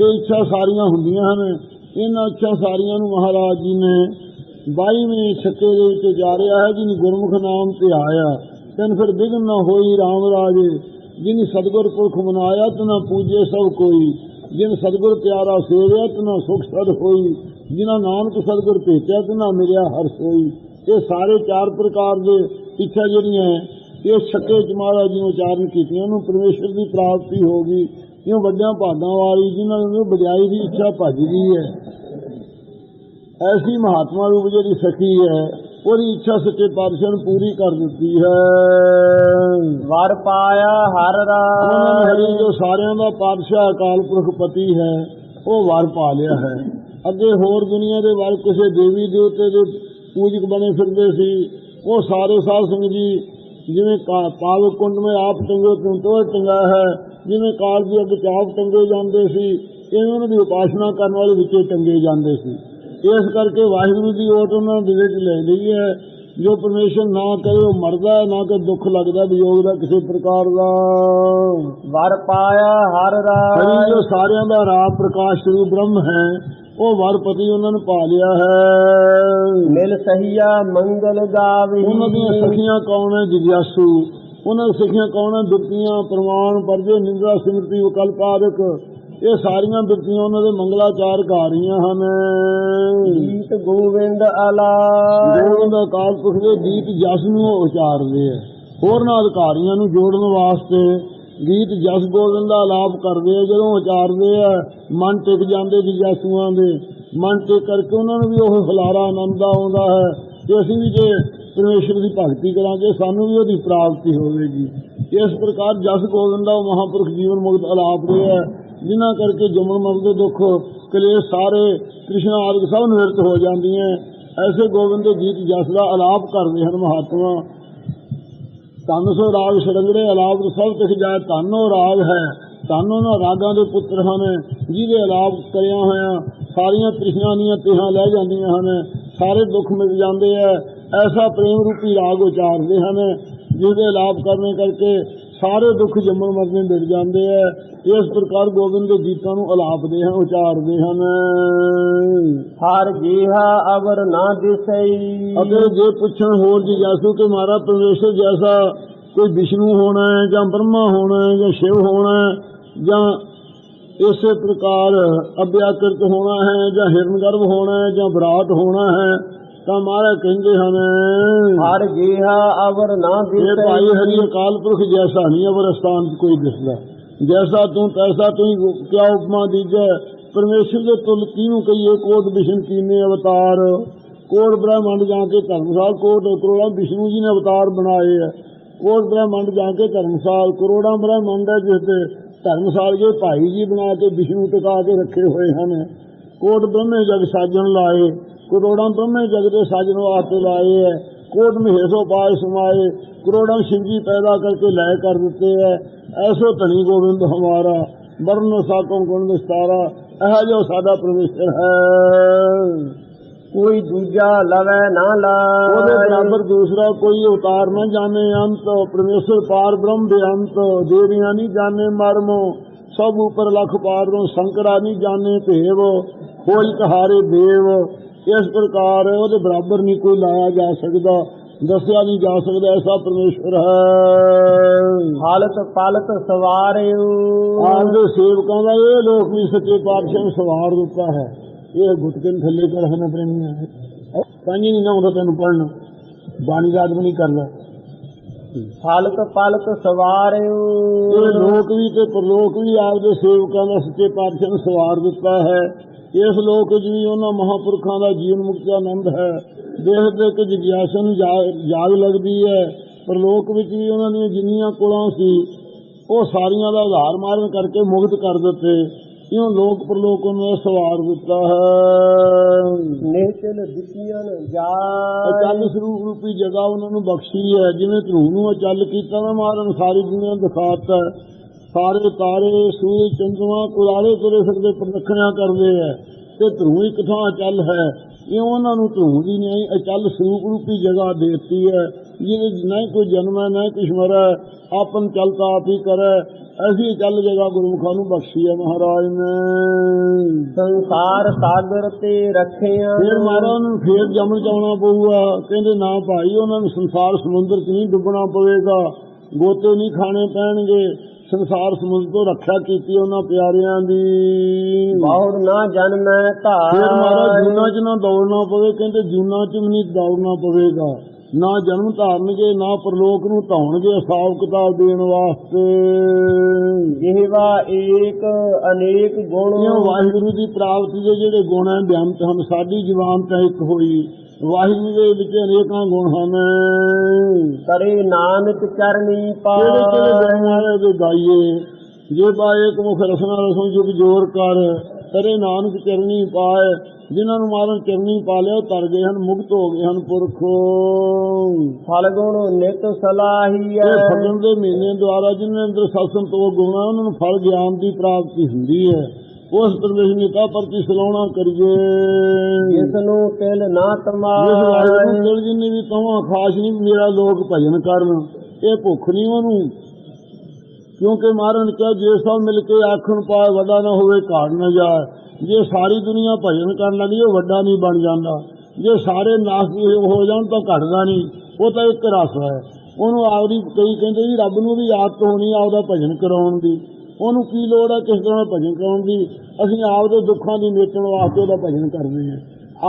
ਇਹ ਇੱਛਾ ਸਾਰੀਆਂ ਹੁੰਦੀਆਂ ਹਨ। ਇਹਨਾਂ ਇੱਛਾ ਸਾਰੀਆਂ ਨੂੰ ਮਹਾਰਾਜ ਜੀ ਨੇ 22ਵੇਂ ਛੱਕੇ ਦੇ ਵਿੱਚ ਜਾ ਰਿਹਾ ਹੈ ਜਿਹਨੂੰ ਗੁਰਮੁਖ ਨਾਮ ਤੇ ਆਇਆ। ਤੈਨ ਫਿਰ ਵਿਘਨ ਨਾ ਹੋਈ RAM ਰਾਜੇ, ਜਿਨ ਸਤਗੁਰ ਪੁਰਖ ਮਨਾਇਆ ਤਨਾ ਪੂਜੇ ਸਭ ਕੋਈ। ਜਿਨ ਸਤਗੁਰ ਪਿਆਰਾ ਸੇਵਿਆ ਤਨਾ ਸੁਖ ਸਦ ਹੋਈ। ਜਿਨਾ ਨਾਨਕ ਸਤਗੁਰ ਭੇਟਿਆ ਤਨਾ ਮਿਲਿਆ ਹਰ ਸੋਈ। ਇਹ ਸਾਰੇ ਚਾਰ ਪ੍ਰਕਾਰ ਦੇ ਇੱਛਾ ਜਿਹੜੀਆਂ ਇਹ ਚ ਮਹਾਰਾਜ ਜੀ ਨੇ ਉਚਾਰਨ ਕੀਤੀਆਂ ਉਹਨੂੰ ਪਰਮੇਸ਼ਰ ਦੀ ਪ੍ਰਾਪਤੀ ਹੋ ਗਈ। ਇਹ ਵੱਡਿਆਂ ਭਾਗਾਂ ਵਾਲੀ ਜਿਨ੍ਹਾਂ ਨੂੰ ਵਡਿਆਈ ਦੀ ਇੱਛਾ ਭੱਜ ਗਈ ਹੈ। ਐਸੀ ਮਹਾਤਮਾ ਰੂਪ ਜਿਹੜੀ ਸਖੀ ਹੈ ਉਹਦੀ ਇੱਛਾ ਸੱਚੇ ਪਾਤਸ਼ਾਹ ਨੂੰ ਪੂਰੀ ਕਰ ਦਿੱਤੀ ਹੈ। ਵਰ ਪਾਇਆ ਹਰ ਹਰੀ ਜੋ ਸਾਰਿਆਂ ਦਾ ਪਾਤਸ਼ਾਹ ਅਕਾਲ ਪੁਰਖ ਪਤੀ ਹੈ ਉਹ ਵਰ ਪਾ ਲਿਆ ਹੈ। ਅੱਗੇ ਹੋਰ ਦੁਨੀਆ ਦੇ ਵਰ ਕਿਸੇ ਦੇਵੀ ਦੇਵਤੇ ਦੇ ਪੂਜਕ ਬਣੇ ਫਿਰਦੇ ਸੀ। ਉਹ ਸਾਰੇ ਸਾਧ ਸੰਗਤ ਜੀ ਜਿਵੇਂ ਪਾਵਕ ਕੁੰਡ ਮੇ ਆਪ ਟੰਗੇ ਤੋਂ ਟੰਗਾ ਹੈ ਜਿਵੇਂ ਕਾਲ ਦੀ ਅੱਗੇ ਚਾਪ ਟੰਗੇ ਜਾਂਦੇ ਸੀ ਇਵੇਂ ਉਹਨਾਂ ਦੀ ਉਪਾਸਨਾ ਕਰਨ ਵਾਲੇ ਵਿੱਚੇ ਟੰਗੇ ਜਾਂਦੇ ਸੀ। ਇਸ ਕਰਕੇ ਵਾਹਿਗੁਰੂ ਦੀ ਓਟ ਉਹਨਾਂ ਦੇ ਵਿੱਚ ਲੈ ਲਈ ਹੈ। ਜੋ ਪਰਮੇਸ਼ਰ ਨਾ ਕਰੇ ਉਹ ਮਰਦਾ ਹੈ, ਨਾ ਕਿ ਦੁੱਖ ਲੱਗਦਾ ਵਿਯੋਗ ਦਾ ਕਿਸੇ ਪ੍ਰਕਾਰ ਦਾ। ਵਰ ਪਾਇਆ ਹਰ ਰਾਜ ਜੋ ਸਾਰਿਆਂ ਦਾ ਰਾਮ ਪ੍ਰਕਾਸ਼ ਰੂਪ ਬ੍ਰਹਮ ਹੈ ਉਹ ਵਰਪਤੀ ਉਹਨਾਂ ਨੂੰ ਪਾ ਲਿਆ ਹੈ। ਮਿਲ ਸਹੀਆ ਮੰਗਲ ਗਾਵੇ ਉਹਨਾਂ ਦੀਆਂ ਸਖੀਆਂ ਕੌਣ ਹੈ ਜਿਗਿਆਸੂ? ਉਹਨਾਂ ਦੀਆਂ ਸਖੀਆਂ ਕੌਣ ਹੈ? ਬਿਰਤੀਆਂ ਪ੍ਰਮਾਣ ਪਰਜੇ ਨਿੰਦਰਾ ਸਿਮਰਤੀ ਵਿਕਲਪ ਆਦਿਕ ਇਹ ਸਾਰੀਆਂ ਬਿਰਤੀਆਂ ਉਹਨਾਂ ਦੇ ਮੰਗਲਾਚਾਰ ਗਾ ਰਹੀਆਂ ਹਨ। ਗੀਤ ਗੋਵਿੰਦ ਆਲਾ। ਗੋਬਿੰਦ ਅਕਾਲ ਪੁਰਖ ਦੇ ਗੀਤ ਜਸ ਨੂੰ ਉਚਾਰਦੇ ਆ ਹੋਰਨਾਂ ਅਧਿਕਾਰੀਆਂ ਨੂੰ ਜੋੜਨ ਵਾਸਤੇ ਗੀਤ ਜਸ ਗੋਬਿੰਦ ਦਾ ਆਲਾਪ ਕਰਦੇ ਆ, ਜਦੋਂ ਉਚਾਰਦੇ ਆ, ਮਨ ਟਿਕ ਜਾਂਦੇ ਜੀ ਜਸੂਆਂ ਦੇ। ਮਨ ਟਿਕ ਕਰਕੇ ਉਹਨਾਂ ਨੂੰ ਵੀ ਉਹ ਹਲਾਰਾ ਆਨੰਦ ਆਉਂਦਾ ਹੈ ਕਿ ਅਸੀਂ ਵੀ ਜੇ ਪਰਮੇਸ਼ਰ ਦੀ ਭਗਤੀ ਕਰਾਂਗੇ, ਸਾਨੂੰ ਵੀ ਉਹਦੀ ਪ੍ਰਾਪਤੀ ਹੋਵੇਗੀ। ਇਸ ਪ੍ਰਕਾਰ ਜਸ ਗੋਬਿੰਦ ਦਾ ਉਹ ਮਹਾਂਪੁਰਖ ਜੀਵਨ ਮੁਕਤ ਆਲਾਪ ਰਿਹਾ ਹੈ, ਜਿਨ੍ਹਾਂ ਕਰਕੇ ਜਮਨ ਮਰਨ ਦੇ ਦੁੱਖ, ਕਲੇਸ਼ ਸਾਰੇ ਕ੍ਰਿਸ਼ਨ ਆਦਿ ਸਭ ਨਿਵਰਤ ਹੋ ਜਾਂਦੀਆਂ ਐਸੇ ਗੋਬਿੰਦ ਦੇ ਗੀਤ ਜਸ ਦਾ ਆਲਾਪ ਕਰਦੇ ਹਨ ਮਹਾਤਮਾ। ਧੰਨ ਸੋ ਰਾਗ ਸੜੰਗੜੇ ਅਲਾਪ ਸਭ ਤਿਖ ਜਾਏ, ਧੰਨ ਰਾਗ ਹੈ। ਧੰਨ ਉਹਨਾਂ ਰਾਗਾਂ ਦੇ ਪੁੱਤਰ ਹਨ, ਜਿਹਦੇ ਅਲਾਪ ਕਰਿਆ ਹੋਇਆ, ਸਾਰੀਆਂ ਤ੍ਰਿਸ਼ਨਾ ਦੀਆਂ ਤਿਹਾਂ ਲੈ ਜਾਂਦੀਆਂ ਹਨ, ਸਾਰੇ ਦੁੱਖ ਮਿਟ ਜਾਂਦੇ ਐ। ਐਸਾ ਪ੍ਰੇਮ ਰੂਪੀ ਰਾਗ ਉਚਾਰਦੇ ਹਨ, ਜਿਹਦੇ ਅਲਾਪ ਕਰਨੇ ਕਰਕੇ ਸਾਰੇ ਦੁੱਖ ਜੰਮਣ ਮਰਨੇ ਮਿਟ ਜਾਂਦੇ ਐ ਇਸ ਪ੍ਰਕਾਰ ਗੋਬਿੰਦ ਦੇ ਗੀਤਾਂ ਨੂੰ ਆਲਾਪਦੇ ਹਨ ਉਚਾਰਦੇ ਹਨ। ਹਰ ਜੀਹਾ ਅਵਰ ਨਾ ਦਿਸਈ। ਅਗਰ ਜੇ ਪੁੱਛਣ ਹੋਰ ਜਿਗਿਆਸੂ ਕਿ ਮਾਰਾ ਪਰਮੇਸ਼ਰ ਜੈਸਾ ਕੋਈ ਵਿਸ਼ਨੂੰ ਹੋਣਾ ਹੈ ਜਾਂ ਬ੍ਰਹਮਾ ਹੋਣਾ ਹੈ ਜਾਂ ਸ਼ਿਵ ਹੋਣਾ ਹੈ ਜਾਂ ਇਸੇ ਪ੍ਰਕਾਰ ਅਭਿਆਕ੍ਰਿਤ ਹੋਣਾ ਹੈ ਜਾਂ ਹਿਰਨਗਰਭ ਹੋਣਾ ਹੈ ਜਾਂ ਵਿਰਾਟ ਹੋਣਾ ਹੈ ਤਾਂ ਮਹਾਰਾਜ ਕਹਿੰਦੇ ਹਨ ਹਰ ਜੀਹਾ ਅਵਰ ਨਾ ਇਹ ਭਾਈ ਹਰੀ ਅਕਾਲ ਪੁਰਖ ਜੈਸਾ ਨਹੀਂ ਅਵਰ ਸਥਾਨ 'ਚ ਕੋਈ ਦਿਸਦਾ। ਜੈਸਾ ਤੂੰ ਤੈਸਾ ਤੂੰ ਕਿਆ ਉਪਮਾ ਦੀਜੈ? ਪਰਮੇਸ਼ਰ ਦੇ ਤੁਲ ਕਿਹਨੂੰ ਕਹੀਏ? ਕੋਟ ਵਿਸ਼ਨ ਕੀਨੇ ਅਵਤਾਰ। ਕੋਟ ਬ੍ਰਹਮੰਡ ਜਾ ਕੇ ਧਰਮਸਾਲ ਕੋਟ ਕਰੋੜਾਂ ਵਿਸ਼ਨੂੰ ਜੀ ਨੇ ਅਵਤਾਰ ਬਣਾਏ ਹੈ ਕੋਟ ਬ੍ਰਹਮੰਡ ਜਾ ਕੇ ਧਰਮਸਾਲ ਕਰੋੜਾਂ ਬ੍ਰਹਮੰਡ ਹੈ ਜਿਸ ਤੇ ਧਰਮਸਾਲ ਦੇ ਭਾਈ ਜੀ ਬਣਾ ਕੇ ਵਿਸ਼ਨੂੰ ਟਿਕਾ ਕੇ ਰੱਖੇ ਹੋਏ ਹਨ। ਕੋਟ ਬ੍ਰਹਮੇ ਜਗ ਸਾਜਣ ਲਾਏ। ਕਰੋੜਾਂ ਬ੍ਰਹਮੇ ਜਗ ਦੇ ਸਾਜਣ ਵਾਸਤੇ ਲਾਏ ਹੈ ਕੋਟ ਮਹੇਸ਼ੋ ਪਾਏ ਸਮਾਏ। ਕਰੋੜਾਂ ਸ਼ਿਵ ਜੀ ਪੈਦਾ ਕਰਕੇ ਲੈ ਕਰ ਦਿੱਤੇ ਹੈ ਐਸੋ ਧਨੀ ਗੋਬਿੰਦ ਹਮਾਰਾ ਵਰਨ ਸਾਕੋਂ ਗੁਣ ਵਿਸਤਾਰਾ। ਇਹ ਜੋ ਸਾਡਾ ਪਰਮੇਸ਼ਰ ਹੈ। ਕੋਈ ਦੂਜਾ ਲਵੇ ਨਾ ਉਹਦੇ ਲਾਏ ਬਰਾਬਰ ਦੂਸਰਾ ਕੋਈ ਅਵਤਾਰ ਨਾ ਜਾਣੇ ਅੰਤ। ਪਰਮੇਸ਼ਰ ਪਾਰ ਬ੍ਰਹਮ ਦੇ ਅੰਤ। ਦੇਵੀਆਂ ਨਹੀਂ ਜਾਣੇ ਮਰਮ। ਸਭ ਉਪਰ ਲਖ ਪਾਰ ਨੂੰ ਸੰਕਰਾ ਨਹੀਂ ਜਾਣੇ ਭੇਵ। ਖੋਜ ਕਹਾਰੇ ਦੇਵ ਇਸ ਪ੍ਰਕਾਰ ਉਹਦੇ ਬਰਾਬਰ ਨਹੀਂ ਕੋਈ ਲਾਇਆ ਜਾ ਸਕਦਾ ਦੱਸਿਆ ਨਹੀਂ ਜਾ ਸਕਦਾ ਐਸਾ ਪਰਮੇਸ਼ਰ ਹੈ। ਹਾਲਤ ਪਾਲਤ ਸਵਾਰਿਓ। ਆਪਦੇ ਸੇਵਕਾਂ ਦਾ ਇਹ ਲੋਕ ਵੀ ਸੱਚੇ ਪਾਤਸ਼ਾਹ ਨੂੰ ਸਵਾਰ ਦਿੱਤਾ ਹੈ। ਇਹ ਗੁਟਕੇ ਨੂੰ ਥੱਲੇ ਕਰ ਹਨਾ ਪ੍ਰੇਮੀਆਂ ਕਾਂਜੀ ਨਹੀਂ ਨਾ ਤੈਨੂੰ ਪੜਨ ਬਾਣੀ ਵੀ ਨਹੀਂ ਕਰਦਾ। ਹਾਲਤ ਪਾਲਤ ਸਵਾਰਿਓ। ਇਹ ਲੋਕ ਵੀ ਤੇ ਪਰਲੋਕ ਵੀ ਆਪਦੇ ਸੇਵਕਾਂ ਦਾ ਸੱਚੇ ਪਾਤਸ਼ਾਹ ਨੂੰ ਸਵਾਰ ਦਿੱਤਾ ਹੈ। ਇਸ ਲੋਕ ਵੀ ਉਹਨਾਂ ਮਹਾਪੁਰਖਾਂ ਦਾ ਜੀਵਨ ਮੁਕਤੀ ਆਨੰਦ ਹੈ। ਦੇਖ ਦੇ ਕੇ ਜਿਗਿਆਸਾ ਨੂੰ ਜਾ- ਜਾਗ ਲੱਗਦੀ ਹੈ। ਪਰਲੋਕ ਵਿੱਚ ਵੀ ਉਹਨਾਂ ਦੀਆਂ ਜਿੰਨੀਆਂ ਕੁਲਾਂ ਸੀ ਉਹ ਸਾਰੀਆਂ ਦਾ ਉਧਾਰ ਮਾਰਨ ਕਰਕੇ ਮੁਕਤ ਕਰ ਦਿੱਤੇ। ਇਉਂ ਲੋਕ ਪਰਲੋਕ ਨੂੰ ਸਵਾਰ ਦਿੱਤਾ ਹੈ। ਨਿਹਚਲ ਦਿੱਤੀਆਂ ਜਾ। ਅਚਲ ਸਰੂਪ ਰੂਪੀ ਜਗ੍ਹਾ ਉਹਨਾਂ ਨੂੰ ਬਖਸ਼ੀ ਹੈ। ਜਿਵੇਂ ਧਰੂ ਨੂੰ ਅਚਲ ਕੀਤਾ ਨਾ ਮਹਾਰਾਜ ਸਾਰੀ ਦੁਨੀਆ ਦਿਖਾਤਾ ਹੈ। ਸਾਰੇ ਤਾਰੇ ਸੂਰਜ ਚੰਦਰਮਾ ਕੁਲਾਲੇ ਤੁਰੇ ਸਕਦੇ ਪ੍ਰਦਖਣਿਆ ਕਰਦੇ ਹੈ ਤੇ ਧਰੂ ਇੱਕ ਥਾਂ ਅਚਲ ਹੈ। ਇਹ ਉਹਨਾਂ ਨੂੰ ਧਰੂ ਦੀ ਨਹੀਂ ਅਚਲ ਸਰੂਪ ਰੂਪੀ ਜਗ੍ਹਾ ਦੇਤੀ ਹੈ। ਜਿਹਦੇ ਨਾ ਕੋਈ ਜਨਮ ਹੈ ਨਾ ਕੁਛ ਮਰੈ ਆਪਨ ਚਲਤਾ ਆਪ ਹੀ ਕਰੈ। ਐਸੀ ਅਚਲ ਜਗ੍ਹਾ ਗੁਰਮੁਖਾਂ ਨੂੰ ਬਖਸ਼ੀ ਹੈ ਮਹਾਰਾਜ ਨੇ। ਸੰਸਾਰ ਸਾਗਰ ਤੇ ਰੱਖਿਆ। ਫਿਰ ਮਹਾਰਾਜ ਨੂੰ ਫੇਰ ਜੰਮਣ ਚਾਉਣਾ ਪਊਗਾ। ਕਹਿੰਦੇ ਨਾ ਭਾਈ ਉਹਨਾਂ ਨੂੰ ਸੰਸਾਰ ਸਮੁੰਦਰ 'ਚ ਨਹੀਂ ਡੁੱਬਣਾ ਪਵੇਗਾ। ਗੋਤੇ ਨਹੀਂ ਖਾਣੇ ਪੈਣਗੇ। ਸੰਸਾਰ ਸਮੁੰਦਰ ਤੋਂ ਰੱਖਿਆ ਕੀਤੀ ਉਹਨਾਂ ਪਿਆਰਿਆਂ ਦੀ। ਬਹੁੜ ਨਾ ਜਨਮੈ ਫਿਰ ਮਹਾਰਾਜ ਧਾਰ ਜੂਨਾ 'ਚ ਨਾ ਦੌੜਨਾ ਪਵੇ ਕਹਿੰਦੇ ਜੂਨਾ 'ਚ ਵੀ ਨਹੀਂ ਦੌੜਨਾ ਪਵੇਗਾ। ਨਾ ਜਨਮ ਧਾਰਨਗੇ ਨਾ ਪਰਲੋਕ ਨੂੰ ਧਾਉਣਗੇ ਹਿਸਾਬ ਕਿਤਾਬ ਦੇਣ ਵਾਸਤੇ। ਜਿਹਵਾ ਏਕ ਅਨੇਕ ਗੁਣ। ਵਾਹਿਗੁਰੂ ਦੀ ਪ੍ਰਾਪਤੀ ਦੇ ਜਿਹੜੇ ਗੁਣ ਹੈ ਬੇਅੰਤ ਹਨ ਸਾਡੀ ਜ਼ੁਬਾਨ ਤਾਂ ਇੱਕ ਹੋਈ। ਵਾਹਿਗੁਰੂ ਦੇ ਵਿੱਚ ਅਨੇਕਾਂ ਗੁਣ ਹਨ। ਕਰੇ ਨਾਨਕ ਚਰਨੀ ਪਾਏ ਗਾਈਏ? ਜੇ ਬਾਏ ਇੱਕ ਮੁਖ ਰਸਨਾ ਰਸੋਂ ਜੁਗ ਜੋਰ ਕਰ ਤੇਰੇ ਨਾਨਕ ਚਰਨੀ ਪਾਏ ਜਿਨ੍ਹਾਂ ਨੂੰ ਮਾਰਨ ਚਰਨੀ ਪਾ ਲਿਆ ਉਹ ਤਰ ਗਏ ਹਨ ਮੁਕਤ ਹੋ ਗਏ ਹਨ ਪੁਰਖੋ। ਫਲ ਗੁਣ ਨਿਤ ਸਲਾਹੀਐ। ਇਹ ਫਗਣ ਦੇ ਮਹੀਨੇ ਦੁਆਰਾ ਜਿਨ੍ਹਾਂ ਅੰਦਰ ਸਤਸੰਗ ਤੋਂ ਗੁਣ ਹੈ ਉਹਨਾਂ ਨੂੰ ਫਲ ਗਿਆਨ ਦੀ ਪ੍ਰਾਪਤੀ ਹੁੰਦੀ ਹੈ। ਉਸ ਪਰਮੇਸ਼ਰ ਨੇ ਕਹਾ ਪਰਚੀ ਸਲਾਉਣਾ ਕਰੀਏ। ਜਿਸ ਨੂੰ ਤਿਲ ਨਾ ਜਿਸ ਵਾਹਿਗੁਰੂ ਤਮਾਏ ਜਿੰਨੇ ਵੀ ਤਵਾਂ ਖਾਸ ਨਹੀਂ ਮੇਰਾ ਲੋਕ ਭਜਨ ਕਰਨ। ਇਹ ਭੁੱਖ ਨਹੀਂ ਉਹਨੂੰ। ਕਿਉਂਕਿ ਮਹਾਰਾਜ ਕਿਹਾ, ਜੇ ਸਭ ਮਿਲ ਕੇ ਆਖਣ ਪਾਏ ਵੱਡਾ ਨਾ ਹੋਵੇ ਘਾੜ ਨਾ ਜਾਏ। ਜੇ ਸਾਰੀ ਦੁਨੀਆ ਭਜਨ ਕਰਨ ਲੱਗੀ, ਉਹ ਵੱਡਾ ਨਹੀਂ ਬਣ ਜਾਂਦਾ। ਜੇ ਸਾਰੇ ਨਾਸ ਹੋ ਜਾਣ, ਤਾਂ ਘਟਦਾ ਨਹੀਂ। ਉਹ ਤਾਂ ਇੱਕ ਰਸ ਹੈ। ਉਹਨੂੰ ਆਪਦੀ ਕਈ ਕਹਿੰਦੇ ਜੀ, ਰੱਬ ਨੂੰ ਵੀ ਆਦਤ ਹੋਣੀ ਆਪਦਾ ਭਜਨ ਕਰਾਉਣ ਦੀ। ਉਹਨੂੰ ਕੀ ਲੋੜ ਹੈ ਕਿਸ ਤਰ੍ਹਾਂ ਭਜਨ ਕਰਾਉਣ ਦੀ? ਅਸੀਂ ਆਪਦੇ ਦੁੱਖਾਂ ਦੀ ਮੇਟਣ ਵਾਸਤੇ ਉਹਦਾ ਭਜਨ ਕਰਦੇ ਹਾਂ।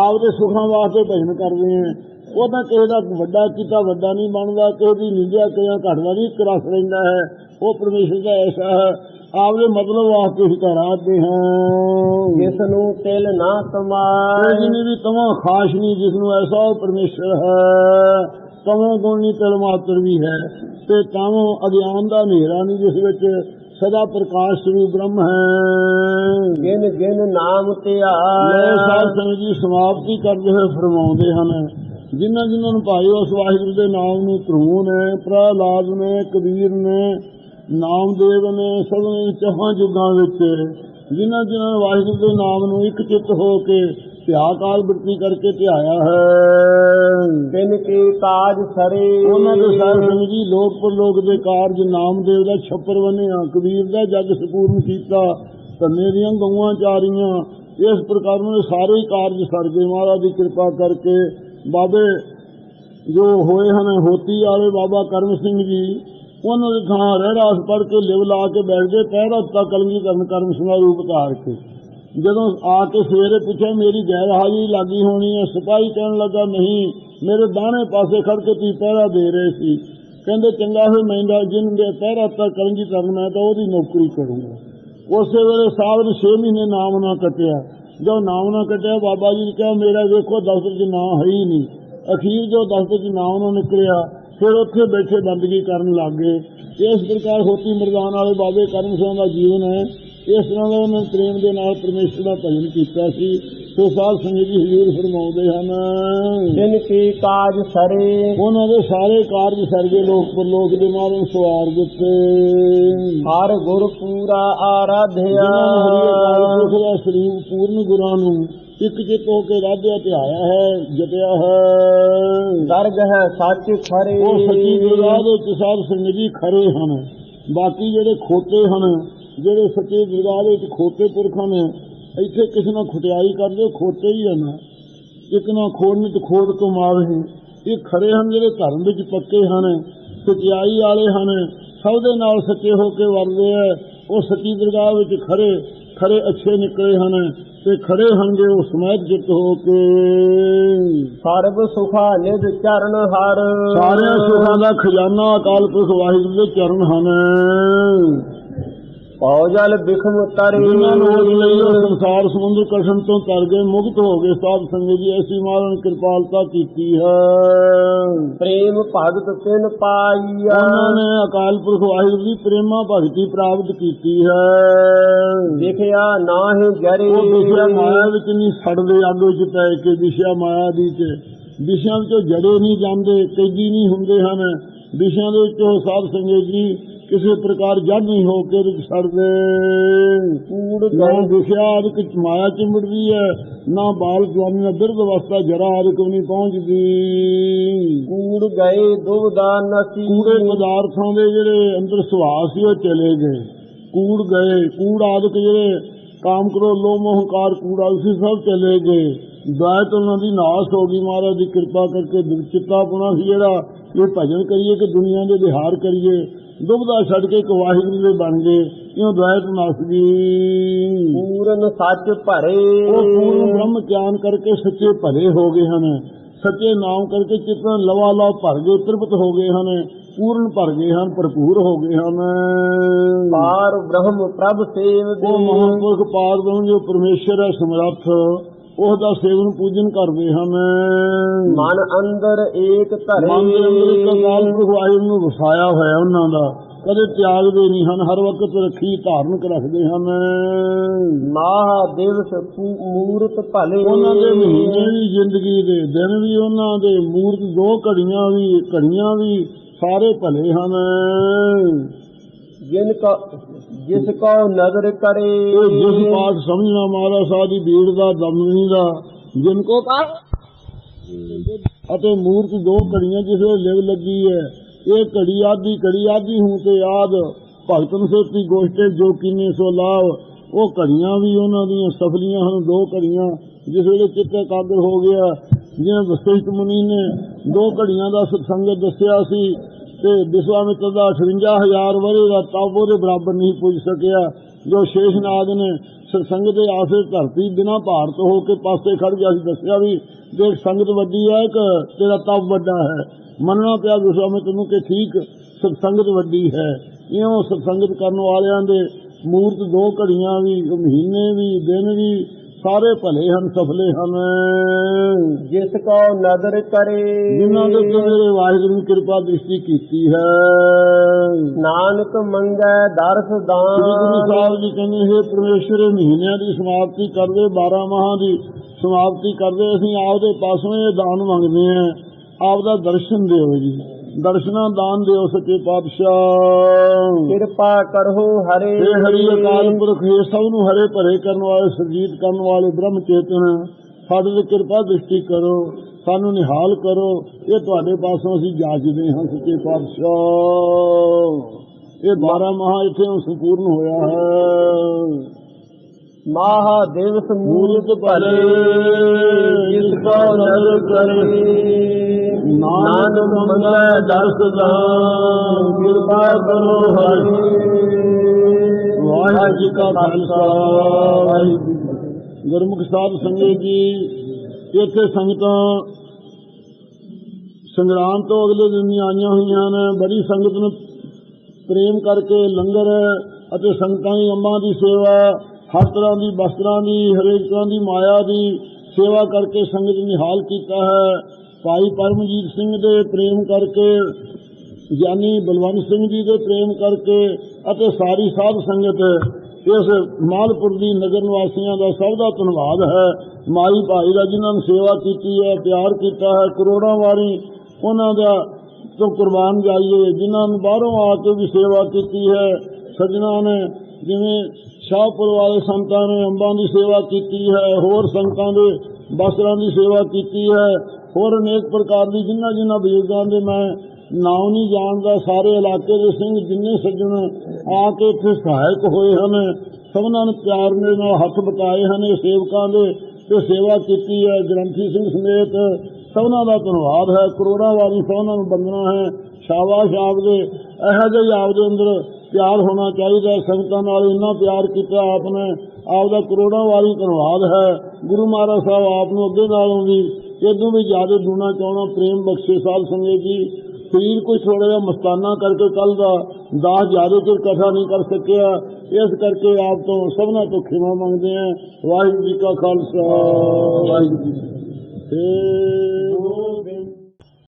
ਆਪਦੇ ਸੁੱਖਾਂ ਵਾਸਤੇ ਭਜਨ ਕਰਦੇ ਹਾਂ। ਉਹ ਤਾਂ ਕਿਸੇ ਦਾ ਵੱਡਾ ਕੀਤਾ, ਵੱਡਾ ਨਹੀਂ ਬਣਦਾ। ਕਿਸੇ ਦੀ ਨਿੰਦਿਆ ਕਿਹਾ ਘਟਦਾ ਨਹੀਂ, ਇੱਕ ਰਸ ਰਹਿੰਦਾ ਹੈ। ਉਹ ਪਰਮੇਸ਼ਰ ਦਾ ਐਸਾ ਹੈ ਆਪਦੇ ਮਤਲਬ ਵਾਸਤੇ ਹੀ ਕਰਾਤੇ ਹਾਂ। ਜਿਸ ਨੂੰ ਤਿਲ ਨਾ ਕੋਈ ਤਮਾਏ ਜਿਹਨੇ ਵੀ ਤਮਾ ਖਾਸ ਨਹੀਂ ਜਿਸ ਨੂੰ ਐਸਾ ਉਹ ਪਰਮੇਸ਼ਰ ਹੈ ਤਮੋ ਗੁਣ ਤਿਲ ਮਾਤਰ ਵੀ ਹੈ। ਤੇ ਤਮੋ ਅਗਿਆਨ ਦਾ ਹਨੇਰਾ ਨਹੀਂ ਜਿਸ ਵਿੱਚ ਸਦਾ ਪ੍ਰਕਾਸ਼ ਸਰੂਪ ਬ੍ਰਹਮ ਹੈ। ਜਿਨ ਜਿਨ ਨਾਮ ਧਿਆਏ ਸਾਧ ਸੰਗਤ ਜੀ ਸਮਾਪਤੀ ਕਰਦੇ ਹੋਏ ਫਰਮਾਉਂਦੇ ਹਨ ਜਿਨ੍ਹਾਂ ਜਿਨ੍ਹਾਂ ਨੂੰ ਭਾਈ ਉਸ ਵਾਹਿਗੁਰੂ ਦੇ ਨਾਮ ਨੂੰ ਧਰੂ ਨੇ ਪ੍ਰਹਲਾਦ ਨੇ ਕਬੀਰ ਨੇ ਨਾਮਦੇਵ ਨੇ ਸਭ ਨੇ ਚਹਾਂ ਯੁੱਗਾਂ ਵਿੱਚ ਜਿਨ੍ਹਾਂ ਜਿਨ੍ਹਾਂ ਵਾਹਿਗੁਰੂ ਦੇ ਨਾਮ ਨੂੰ ਇੱਕ ਚਿੱਤ ਹੋ ਕੇ ਧਿਆਕਾਲ ਬਿਰਤੀ ਕਰਕੇ ਧਿਆਇਆ ਹੈ। ਤਿਨ ਕੇ ਕਾਜ ਸਰੇ। ਉਹਨਾਂ ਦੇ ਸਾਰੇ ਜੀ ਲੋਕ ਪਰਲੋਕ ਦੇ ਕਾਰਜ ਨਾਮਦੇਵ ਦਾ ਛੱਪਰ ਬੰਨਿਆ ਕਬੀਰ ਦਾ ਜਗ ਸਪੂਰਨ ਕੀਤਾ ਧੰਨੇ ਦੀਆਂ ਗਊਆਂ ਚਾਰੀਆਂ ਇਸ ਪ੍ਰਕਾਰ ਉਹਨਾਂ ਦੇ ਸਾਰੇ ਕਾਰਜ ਸਰ ਗਏ। ਮਹਾਰਾਜ ਦੀ ਕਿਰਪਾ ਕਰਕੇ ਬਾਬੇ ਜੋ ਹੋਏ ਹਨ ਹੋਤੀ ਵਾਲੇ ਬਾਬਾ ਕਰਮ ਸਿੰਘ ਜੀ ਉਹਨਾਂ ਦੇ ਥਾਂ ਰਹਿ, ਰਾਸ ਪੜ ਕੇ ਲਿਵ ਲਾ ਕੇ ਬੈਠ ਗਏ ਪਹਿਰਾ ਹੱਤਾ ਕਲਮੀ ਕਰਨ ਕਰਮ ਸਿੰਘ ਰੂਪ ਧਾਰ ਕੇ। ਜਦੋਂ ਆ ਕੇ ਸਵੇਰੇ ਪੁੱਛਿਆ, ਮੇਰੀ ਗੈਰ ਹਾਜ਼ਰੀ ਲੱਗੀ ਹੋਣੀ ਹੈ, ਸਿਪਾਹੀ ਕਹਿਣ ਲੱਗਾ, ਨਹੀਂ, ਮੇਰੇ ਦਾਣੇ ਪਾਸੇ ਖੜ ਕੇ ਤੀ ਪਹਿਰਾ ਦੇ ਰਹੇ ਸੀ। ਕਹਿੰਦੇ, ਚੰਗਾ ਹੋਇਆ ਮੈਂਦਾ ਜਿਨ ਦੇ ਪਹਿਰਾ ਤੱਕ ਕਲੰਜੀ ਕਰਨ ਮੈਂ ਤਾਂ ਉਹਦੀ ਨੌਕਰੀ ਕਰੂੰਗਾ। ਉਸੇ ਵੇਲੇ ਸਾਹਿਬ ਨੇ 6 ਮਹੀਨੇ ਨਾਮ ਨਾ ਕੱਟਿਆ। ਜੋ ਨਾਮ ਨਾ ਕੱਟਿਆ, ਬਾਬਾ ਜੀ ਨੇ ਕਿਹਾ, ਮੇਰਾ ਵੇਖੋ ਦਫ਼ਤਰ 'ਚ ਨਾਂ ਹੈ ਹੀ ਨਹੀਂ। ਅਖੀਰ ਜੋ ਦਫ਼ਤਰ 'ਚ ਨਾਮ ਨਾ ਨਿਕਲਿਆ ਫਿਰ ਉੱਥੇ ਬੈਠੇ ਬੰਦਗੀ ਕਰਨ ਲੱਗ ਗਏ। ਇਸ ਪ੍ਰਕਾਰ ਹੋਤੀ ਮਰਦਾਨ ਵਾਲੇ ਬਾਬੇ ਕਰਮ ਸਿੰਘ ਦਾ ਜੀਵਨ ਹੈ। ਇਸ ਤਰ੍ਹਾਂ ਦਾ ਉਹਨਾਂ ਪ੍ਰੇਮ ਦੇ ਨਾਲ ਪਰਮੇਸ਼ਰ ਦਾ ਭਜਨ ਕੀਤਾ ਸੀ। ਸੋ ਸਾਧ ਸੰਗਤ ਜੀ ਹਜ਼ੂਰ ਫਰਮਾਉਂਦੇ ਹਨ ਜਿਨ ਕੀ ਕਾਜ ਸਰੇ। ਉਹਨਾਂ ਦੇ ਸਾਰੇ ਕਾਰਜ ਸਰਗੇ ਲੋਕ ਪਰਲੋਕ ਦੇ ਮਾਰਨ ਸਵਾਰ ਦਿੱਤੇ। ਹਰ ਗੁਰ ਪੂਰਾ ਆਰਾਧਿਆ ਹਰੀ ਦਾ ਸਰੂਪ ਪੂਰਨ ਗੁਰਾਂ ਨੂੰ ਇੱਕ ਚਿਤ ਹੋ ਕੇ ਰਾਧਿਆ ਧਿਆਇਆ ਹੈ ਜਪਿਆ ਹੈ। ਦਰਗ ਹੈ ਸੱਚ ਖਰੇ। ਉਹ ਸੱਚੀ ਗੁਰਦਾਸ ਵਿੱਚ ਸਾਧ ਸੰਗਤ ਖਰੇ ਹਨ। ਬਾਕੀ ਜਿਹੜੇ ਖੋਤੇ ਹਨ ਜਿਹੜੇ ਸੱਚੇ ਗੁਰਦਾਸ ਵਿੱਚ ਖੋਤੇ ਪੁਰਖ ਹਨ ਇੱਥੇ ਕਿਸੇ ਨਾਲ ਖੁਟਿਆਈ ਕਰਦੇ ਖੋਤੇ ਹੀ ਹਨ। ਇੱਕ ਨਾ ਖੋੜਨ ਤੇ ਖੋੜ ਕਮਾਵੇ ਇਹ ਖਰੇ ਹਨ ਜਿਹੜੇ ਧਰਮ ਵਿੱਚ ਪੱਕੇ ਹਨ ਸਚਾਈ ਵਾਲੇ ਹਨ। ਸਭ ਦੇ ਨਾਲ ਸੱਚੇ ਹੋ ਕੇ ਵਰਦੇ ਆ। ਉਹ ਸੱਚੀ ਦਰਗਾਹ ਵਿੱਚ ਖਰੇ ਖਰੇ ਅੱਛੇ ਨਿਕਲੇ ਹਨ। ਤੇ ਖੜੇ ਹਨਗੇ ਉਹ ਸਮੈਤ ਜਿੱਤ ਹੋ ਕੇ। ਸਰਬ ਸੁਖਾ ਨਿਧ ਚਰਨ ਹਰ। ਸਾਰਿਆਂ ਸੁਖਾਂ ਦਾ ਖਜ਼ਾਨਾ ਅਕਾਲ ਪੁਰਖ ਵਾਹਿਗੁਰੂ ਦੇ ਚਰਨ ਹਨ। ਪਉ ਜਲ ਬਿਖਮ ਤਰੇ ਜਿਨ੍ਹਾਂ ਨੂੰ ਉਸ ਲਈ ਉਹ ਸੰਸਾਰ ਸਮੁੰਦਰ ਕਸ਼ਮ ਤੋਂ ਤਰ ਗਏ ਮੁਕਤ ਹੋ ਗਏ ਸਾਧ ਸੰਗਤ ਜੀ ਐਸੀ ਮਾਰਨ ਕਿਰਪਾਲਤਾ ਕੀਤੀ ਹੈ। ਪ੍ਰੇਮ ਭਗਤ ਤਿਨ ਪਾਈਆ। ਉਹਨਾਂ ਨੇ ਅਕਾਲ ਪੁਰਖ ਵਾਹਿਗੁਰੂ ਦੀ ਪ੍ਰੇਮਾ ਭਗਤੀ ਪ੍ਰਾਪਤ ਕੀਤੀ ਹੈ। ਦੇਖਿਆ ਨਾਹਿ ਜਰੇ। ਉਹ ਵਿਸ਼ਾ ਮਾਇਆ ਵਿੱਚ ਨਹੀਂ ਸੜਦੇ ਅੱਗ ਵਿੱਚ ਪੈ ਕੇ ਵਿਸ਼ਾ ਮਾਇਆ ਦੀ ਚ ਵਿਸ਼ਿਆਂ ਵਿੱਚੋਂ ਜੜੇ ਨਹੀਂ ਜਾਂਦੇ ਕੈਦੀ ਨਹੀਂ ਹੁੰਦੇ ਹਨ। ਵਿਸ਼ਿਆਂ ਦੇ ਵਿੱਚੋਂ ਸਾਧ ਸੰਗਤ ਜੀ ਕਿਸੇ ਪ੍ਰਕਾਰ ਜੜ ਨਹੀਂ ਹੋ ਕੇ ਵਿੱਚ ਸੜਦੇ। ਕੂੜ ਨਾ ਆਦਿਕ ਚ ਮਾਇਆ ਚਿੰਬੜਦੀ ਹੈ ਨਾ ਬਾਲ ਜਵਾਨੀ ਦਾ ਬਿਰਧ ਅਵਸਥਾ ਜਰਾ ਆਦਿਕ ਵੀ ਨਹੀਂ ਪਹੁੰਚਦੀ। ਕੂੜ ਗਏ ਦੁਬਦਾ ਨਸੀ। ਕੂੜੇ ਪਦਾਰਥਾਂ ਦੇ ਜਿਹੜੇ ਅੰਦਰ ਸੁਭਾਅ ਸੀ ਉਹ ਚਲੇ ਗਏ। ਕੂੜ ਗਏ ਕੂੜ ਆਦਿਕ ਜਿਹੜੇ ਕਾਮ ਕਰੋ ਲੋਭ ਮੋਹ ਹੰਕਾਰ ਕੂੜਾ ਸੀ ਸਭ ਚਲੇ ਗਏ। ਦਾਇਤ ਉਹਨਾਂ ਦੀ ਨਾਸ ਹੋ ਗਈ ਮਹਾਰਾਜ ਦੀ ਕਿਰਪਾ ਕਰਕੇ ਦਿਲ ਚਿੱਤਾ ਪੁਣਾ ਸੀ ਜਿਹੜਾ ਇਹ ਭਜਨ ਕਰੀਏ ਕਿ ਦੁਨੀਆ ਦੇ ਵਿਹਾਰ ਕਰੀਏ। ਦੁਬਦਾ ਛੱਡ ਕੇ ਇੱਕ ਵਾਹਿਗੁਰੂ ਦੇ ਬਣ ਗਏ ਇਉਂ ਦਾਇਤ ਨਸ ਗਈ ਪੂਰਨ ਸੱਚ ਭਰੇ। ਉਹ ਪੂਰਨ ਬ੍ਰਹਮ ਗਿਆਨ ਕਰਕੇ ਸੱਚੇ ਭਲੇ ਹੋ ਗਏ ਹਨ। ਸੱਚੇ ਨਾਮ ਕਰਕੇ ਚਿੱਤਾਂ ਲਵਾ ਲਵਾ ਭਰ ਗਏ ਤ੍ਰਿਪਤ ਹੋ ਗਏ ਹਨ। ਪੂਰਨ ਭਰ ਗਏ ਹਨ ਭਰਪੂਰ ਹੋ ਗਏ ਹਨ। ਪਾਰ ਬ੍ਰਹਮ ਪ੍ਰਭ ਸੇਵਦੇ ਉਹ ਮਹਾਂਪੁਰਖ ਪਾਰ ਬ੍ਰਹਮ ਜੋ ਪਰਮੇਸ਼ਰ ਹੈ ਸਮਰੱਥ। ਉਸ ਦਾ ਸੇਵਨ ਪੂਜਨ ਕਰਦੇ ਹਨ। ਮਨ ਅੰਦਰ ਏਕ ਧਰੇ। ਮਨ ਦੇ ਅੰਦਰ ਵਾਹਿਗੁਰੂ ਨੂੰ ਵਸਾਇਆ ਹੋਇਆ ਉਹਨਾਂ ਦਾ। ਕਦੇ ਤਿਆਗਦੇ ਨਹੀਂ ਹਨ ਹਰ ਵਕਤ ਰੱਖੀ ਧਾਰਨਕ ਰੱਖਦੇ ਹਨ। ਮਾਹ ਦਿਵਸ ਮੂਰਤ ਭਲੇ। ਉਹਨਾਂ ਦੇ ਮਹੀਨੇ ਵੀ ਜ਼ਿੰਦਗੀ ਦੇ ਦਿਨ ਵੀ ਉਹਨਾਂ ਦੇ ਮੂਰਤ ਦੋ ਘੜੀਆਂ ਵੀ ਘੜੀਆਂ ਵੀ ਸਾਰੇ ਭਲੇ ਹਨ। ਜਿਨ ਕਾ ਜਿਸ ਕੋ ਨਜ਼ਰ ਕਰੇ। ਇਹ ਜਿਸ ਪਾਠ ਸਮਝਣਾ ਮਹਾਰਾਜ ਸਾਹਿਬ ਦੀ ਭੀੜ ਦਾ ਦਮਨੀ ਦਾ, ਜਿਨ ਕੋ ਅਤੇ ਮੂਰਤ ਦੋ ਘੜੀਆਂ ਜਿਸ ਵੇਲੇ ਲਿਵ ਲੱਗੀ ਹੈ, ਇਹ ਘੜੀ ਆਦੀ ਘੜੀ ਆਦੀ ਹੂੰ ਤੇ ਆਦ। ਭਗਤਨ ਸੋਤੀ ਗੋਸ਼ਟੇ ਜੋ ਕੀਨੇ ਸੋ ਲਾਭ ਉਹ ਘੜੀਆਂ ਵੀ ਉਹਨਾਂ ਦੀਆਂ ਸਫਲੀਆਂ ਹਨ, ਦੋ ਘੜੀਆਂ, ਜਿਸ ਵੇਲੇ ਚਿੱਤ ਇਕਾਗਰ ਹੋ ਗਿਆ। ਜਿਵੇਂ ਵਸਿਸ਼ਠ ਮੁਨੀ ਨੇ ਦੋ ਘੜੀਆਂ ਦਾ ਸਤਸੰਗ ਦੱਸਿਆ ਸੀ ਤੇ ਵਿਸ਼ਵਾਮਿਤਰ ਦਾ 58000 ਵਰੇ ਦਾ ਤਪ ਉਹਦੇ ਬਰਾਬਰ ਨਹੀਂ ਪੁੱਜ ਸਕਿਆ। ਜੋ ਸ਼ੇਸ਼ਨਾਗ ਨੇ ਸਤਸੰਗ ਦੇ ਆਸੇ ਧਰਤੀ ਬਿਨਾ ਭਾਰਤ ਹੋ ਕੇ ਪਾਸੇ ਖੜ ਗਿਆ ਸੀ, ਦੱਸਿਆ ਵੀ ਦੇਖ ਸੰਗਤ ਵੱਡੀ ਹੈ ਕਿ ਤੇਰਾ ਤਪ ਵੱਡਾ ਹੈ। ਮੰਨਣਾ ਪਿਆ ਵਿਸ਼ਵਾਮਿਤਰ ਨੂੰ ਕਿ ਠੀਕ ਸਤਸੰਗਤ ਵੱਡੀ ਹੈ। ਇਉਂ ਸਤਸੰਗਤ ਕਰਨ ਵਾਲਿਆਂ ਦੇ ਮੂਰਤ ਦੋ ਘੜੀਆਂ ਵੀ, ਮਹੀਨੇ ਵੀ, ਦਿਨ ਵੀ ਸਾਰੇ ਭਲੇ ਹਨ ਸਫਲੇ ਹਨ। ਜਿਸ ਕੋ ਨਜ਼ਰ ਕਰੇ। ਜਿਨ੍ਹਾਂ ਦੇ ਮੇਰੇ ਵਾਹਿਗੁਰੂ ਨੇ ਕਿਰਪਾ ਦ੍ਰਿਸ਼ਟੀ ਕੀਤੀ ਹੈ। ਨਾਨਕ ਮੰਗੈ ਦਰਸ ਸ੍ਰੀ ਗੁਰੂ ਦਾਨ ਸਾਹਿਬ ਜੀ ਕਹਿੰਦੇ ਹੈ ਪਰਮੇਸ਼ਰ ਮਹੀਨਿਆਂ ਦੀ ਸਮਾਪਤੀ ਕਰਦੇ 12 ਮਾਹਾਂ ਦੀ ਸਮਾਪਤੀ ਕਰਦੇ ਅਸੀਂ ਆਪਦੇ ਪਾਸੋਂ ਇਹ ਦਾਨ ਮੰਗਦੇ ਆਂ ਆਪ ਦਾ ਦਰਸ਼ਨ ਦਿਓ ਜੀ। ਦਰਸ਼ਨਾ ਦਾਨ ਦਿਓ ਸੱਚੇ ਪਾਤਸ਼ਾਹ। ਕਿਰਪਾ ਕਰੋ ਹਰੇ ਹਰੀ ਅਕਾਲ ਪੁਰਖ ਇਹ ਸਭ ਨੂੰ ਹਰੇ ਭਰੇ ਕਰਨ ਵਾਲੇ ਸਰਜੀਤ ਕਰਨ ਵਾਲੇ ਬ੍ਰਹਮ ਚੇਤਨ ਸਾਡੇ ਤੇ ਕਿਰਪਾ ਦ੍ਰਿਸ਼ਟੀ ਕਰੋ ਸਾਨੂੰ ਨਿਹਾਲ ਕਰੋ। ਇਹ ਤੁਹਾਡੇ ਪਾਸੋਂ ਅਸੀਂ ਜਾਚਦੇ ਹਾਂ ਸੱਚੇ ਪਾਤਸ਼ਾਹ। ਇਹ 12 ਮਹਾ ਇੱਥੇ ਸੰਪੂਰਨ ਹੋਇਆ ਹੈ। ਮਹਾ ਦਿਵਸ ਮੂਰਤ ਭਲੇ, ਜਿਸ ਕੋ ਨਜ਼ਰ ਕਰੇ। ਨਾਨਕ ਮੰਗੈ ਦਰਸ ਕਿਰਪਾ ਕਰੋ ਹਰੇ। ਵਾਹਿਗੁਰੂ ਜੀ ਕਾ ਖਾਲਸਾ ਗੁਰਮੁਖ ਸਾਹਿਬ ਸੰਗਤ ਜੀ, ਇੱਥੇ ਸੰਗਤਾਂ ਸੰਗਰਾਮ ਤੋਂ ਅਗਲੇ ਦਿਨ ਦੀਆਂ ਆਈਆਂ ਹੋਈਆਂ ਨੇ। ਬੜੀ ਸੰਗਤ ਨੂੰ ਪ੍ਰੇਮ ਕਰਕੇ ਲੰਗਰ ਅਤੇ ਸੰਗਤਾਂ ਦੀ ਅੰਬਾਂ ਦੀ ਸੇਵਾ ਹਰ ਤਰ੍ਹਾਂ ਦੀ ਵਸਤਰਾਂ ਦੀ, ਹਰੇਕ ਤਰ੍ਹਾਂ ਦੀ ਮਾਇਆ ਦੀ ਸੇਵਾ ਕਰਕੇ ਸੰਗਤ ਨਿਹਾਲ ਕੀਤਾ ਹੈ। ਭਾਈ ਪਰਮਜੀਤ ਸਿੰਘ ਦੇ ਪ੍ਰੇਮ ਕਰਕੇ, ਗਿਆਨੀ ਬਲਵੰਤ ਸਿੰਘ ਜੀ ਦੇ ਪ੍ਰੇਮ ਕਰਕੇ ਅਤੇ ਸਾਰੀ ਸਾਧ ਸੰਗਤ ਇਸ ਮਾਲਪੁਰ ਦੀ ਨਗਰ ਨਿਵਾਸੀਆਂ ਦਾ ਸਭ ਦਾ ਧੰਨਵਾਦ ਹੈ। ਮਾਈ ਭਾਈ ਦਾ ਜਿਨ੍ਹਾਂ ਨੇ ਸੇਵਾ ਕੀਤੀ ਹੈ, ਪਿਆਰ ਕੀਤਾ ਹੈ, ਕਰੋੜਾਂ ਵਾਰੀ ਉਹਨਾਂ ਦਾ ਤੋਂ ਕੁਰਬਾਨ ਜਾਈਏ, ਜਿਨ੍ਹਾਂ ਨੂੰ ਬਾਹਰੋਂ ਆ ਕੇ ਵੀ ਸੇਵਾ ਕੀਤੀ ਹੈ। ਸੱਜਣਾ ਨੇ ਜਿਵੇਂ ਸ਼ਾਹਪੁਰ ਵਾਲੇ ਸੰਤਾਂ ਨੇ ਅੰਬਾਂ ਦੀ ਸੇਵਾ ਕੀਤੀ ਹੈ, ਹੋਰ ਸੰਤਾਂ ਦੇ ਬਸਰਾਂ ਦੀ ਸੇਵਾ ਕੀਤੀ ਹੈ, ਹੋਰ ਅਨੇਕ ਪ੍ਰਕਾਰ ਦੀ ਜਿਨ੍ਹਾਂ ਜਿਨ੍ਹਾਂ ਬਜ਼ੁਰਗਾਂ ਦੇ ਮੈਂ ਨਾਮ ਨਹੀਂ ਜਾਣਦਾ, ਸਾਰੇ ਇਲਾਕੇ ਦੇ ਸਿੰਘ ਜਿੰਨੇ ਸੱਜਣ ਆ ਕੇ ਇੱਥੇ ਸਹਾਇਕ ਹੋਏ ਹਨ, ਸਭਨਾਂ ਨੂੰ ਪਿਆਰ ਦੇ ਨਾਲ ਹੱਥ ਬਟਾਏ ਹਨ ਸੇਵਕਾਂ ਦੇ ਤੇ ਸੇਵਾ ਕੀਤੀ ਹੈ, ਗ੍ਰੰਥੀ ਸਿੰਘ ਸਮੇਤ ਸਭਨਾਂ ਦਾ ਧੰਨਵਾਦ ਹੈ, ਕਰੋੜਾਂ ਵਾਰੀ ਸਭਨਾਂ ਨੂੰ ਬੰਦਨਾ ਹੈ, ਸ਼ਾਬਾਸ਼ ਆਪਦੇ, ਇਹੋ ਜਿਹੇ ਆਪਦੇ ਅੰਦਰ ਪਿਆਰ ਹੋਣਾ ਚਾਹੀਦਾ। ਸੰਗਤਾਂ ਨਾਲ ਇੰਨਾ ਪਿਆਰ ਕੀਤਾ ਆਪ ਨੇ ਆਪਦਾ ਕਰੋੜਾਂ ਵਾਰੀ ਧੰਨਵਾਦ ਹੈ। ਗੁਰੂ ਮਹਾਰਾਜ ਸਾਹਿਬ ਆਪ ਨੂੰ ਅੱਗੇ ਨਾਲੋਂ ਵੀ ਇਦੋਂ ਵੀ ਜ਼ਿਆਦਾ ਦੂਣਾ ਚਾਹਣਾ ਪ੍ਰੇਮ ਬਖਸ਼ੇ ਸਾਧ ਸੰਗਤ ਜੀ। ਸਰੀਰ ਕੋਈ ਥੋੜਾ ਜਿਹਾ ਮਸਤਾਨਾ ਕਰਕੇ ਕੱਲ ਦਾ ਦਾਸ ਜ਼ਿਆਦਾ ਚਿਰ ਕਥਾ ਨਹੀਂ ਕਰ ਸਕਿਆ। ਇਸ ਕਰਕੇ ਆਪ ਤੋਂ ਸਭਨਾ ਤੋਂ ਖਿਮਾ ਮੰਗਦੇ ਹਾਂ। ਵਾਹਿਗੁਰੂ ਜੀ ਕਾ ਖਾਲਸਾ। ਵਾਹਿਗੁਰੂ ਜੀ ਕੀ ਫਤਿਹ।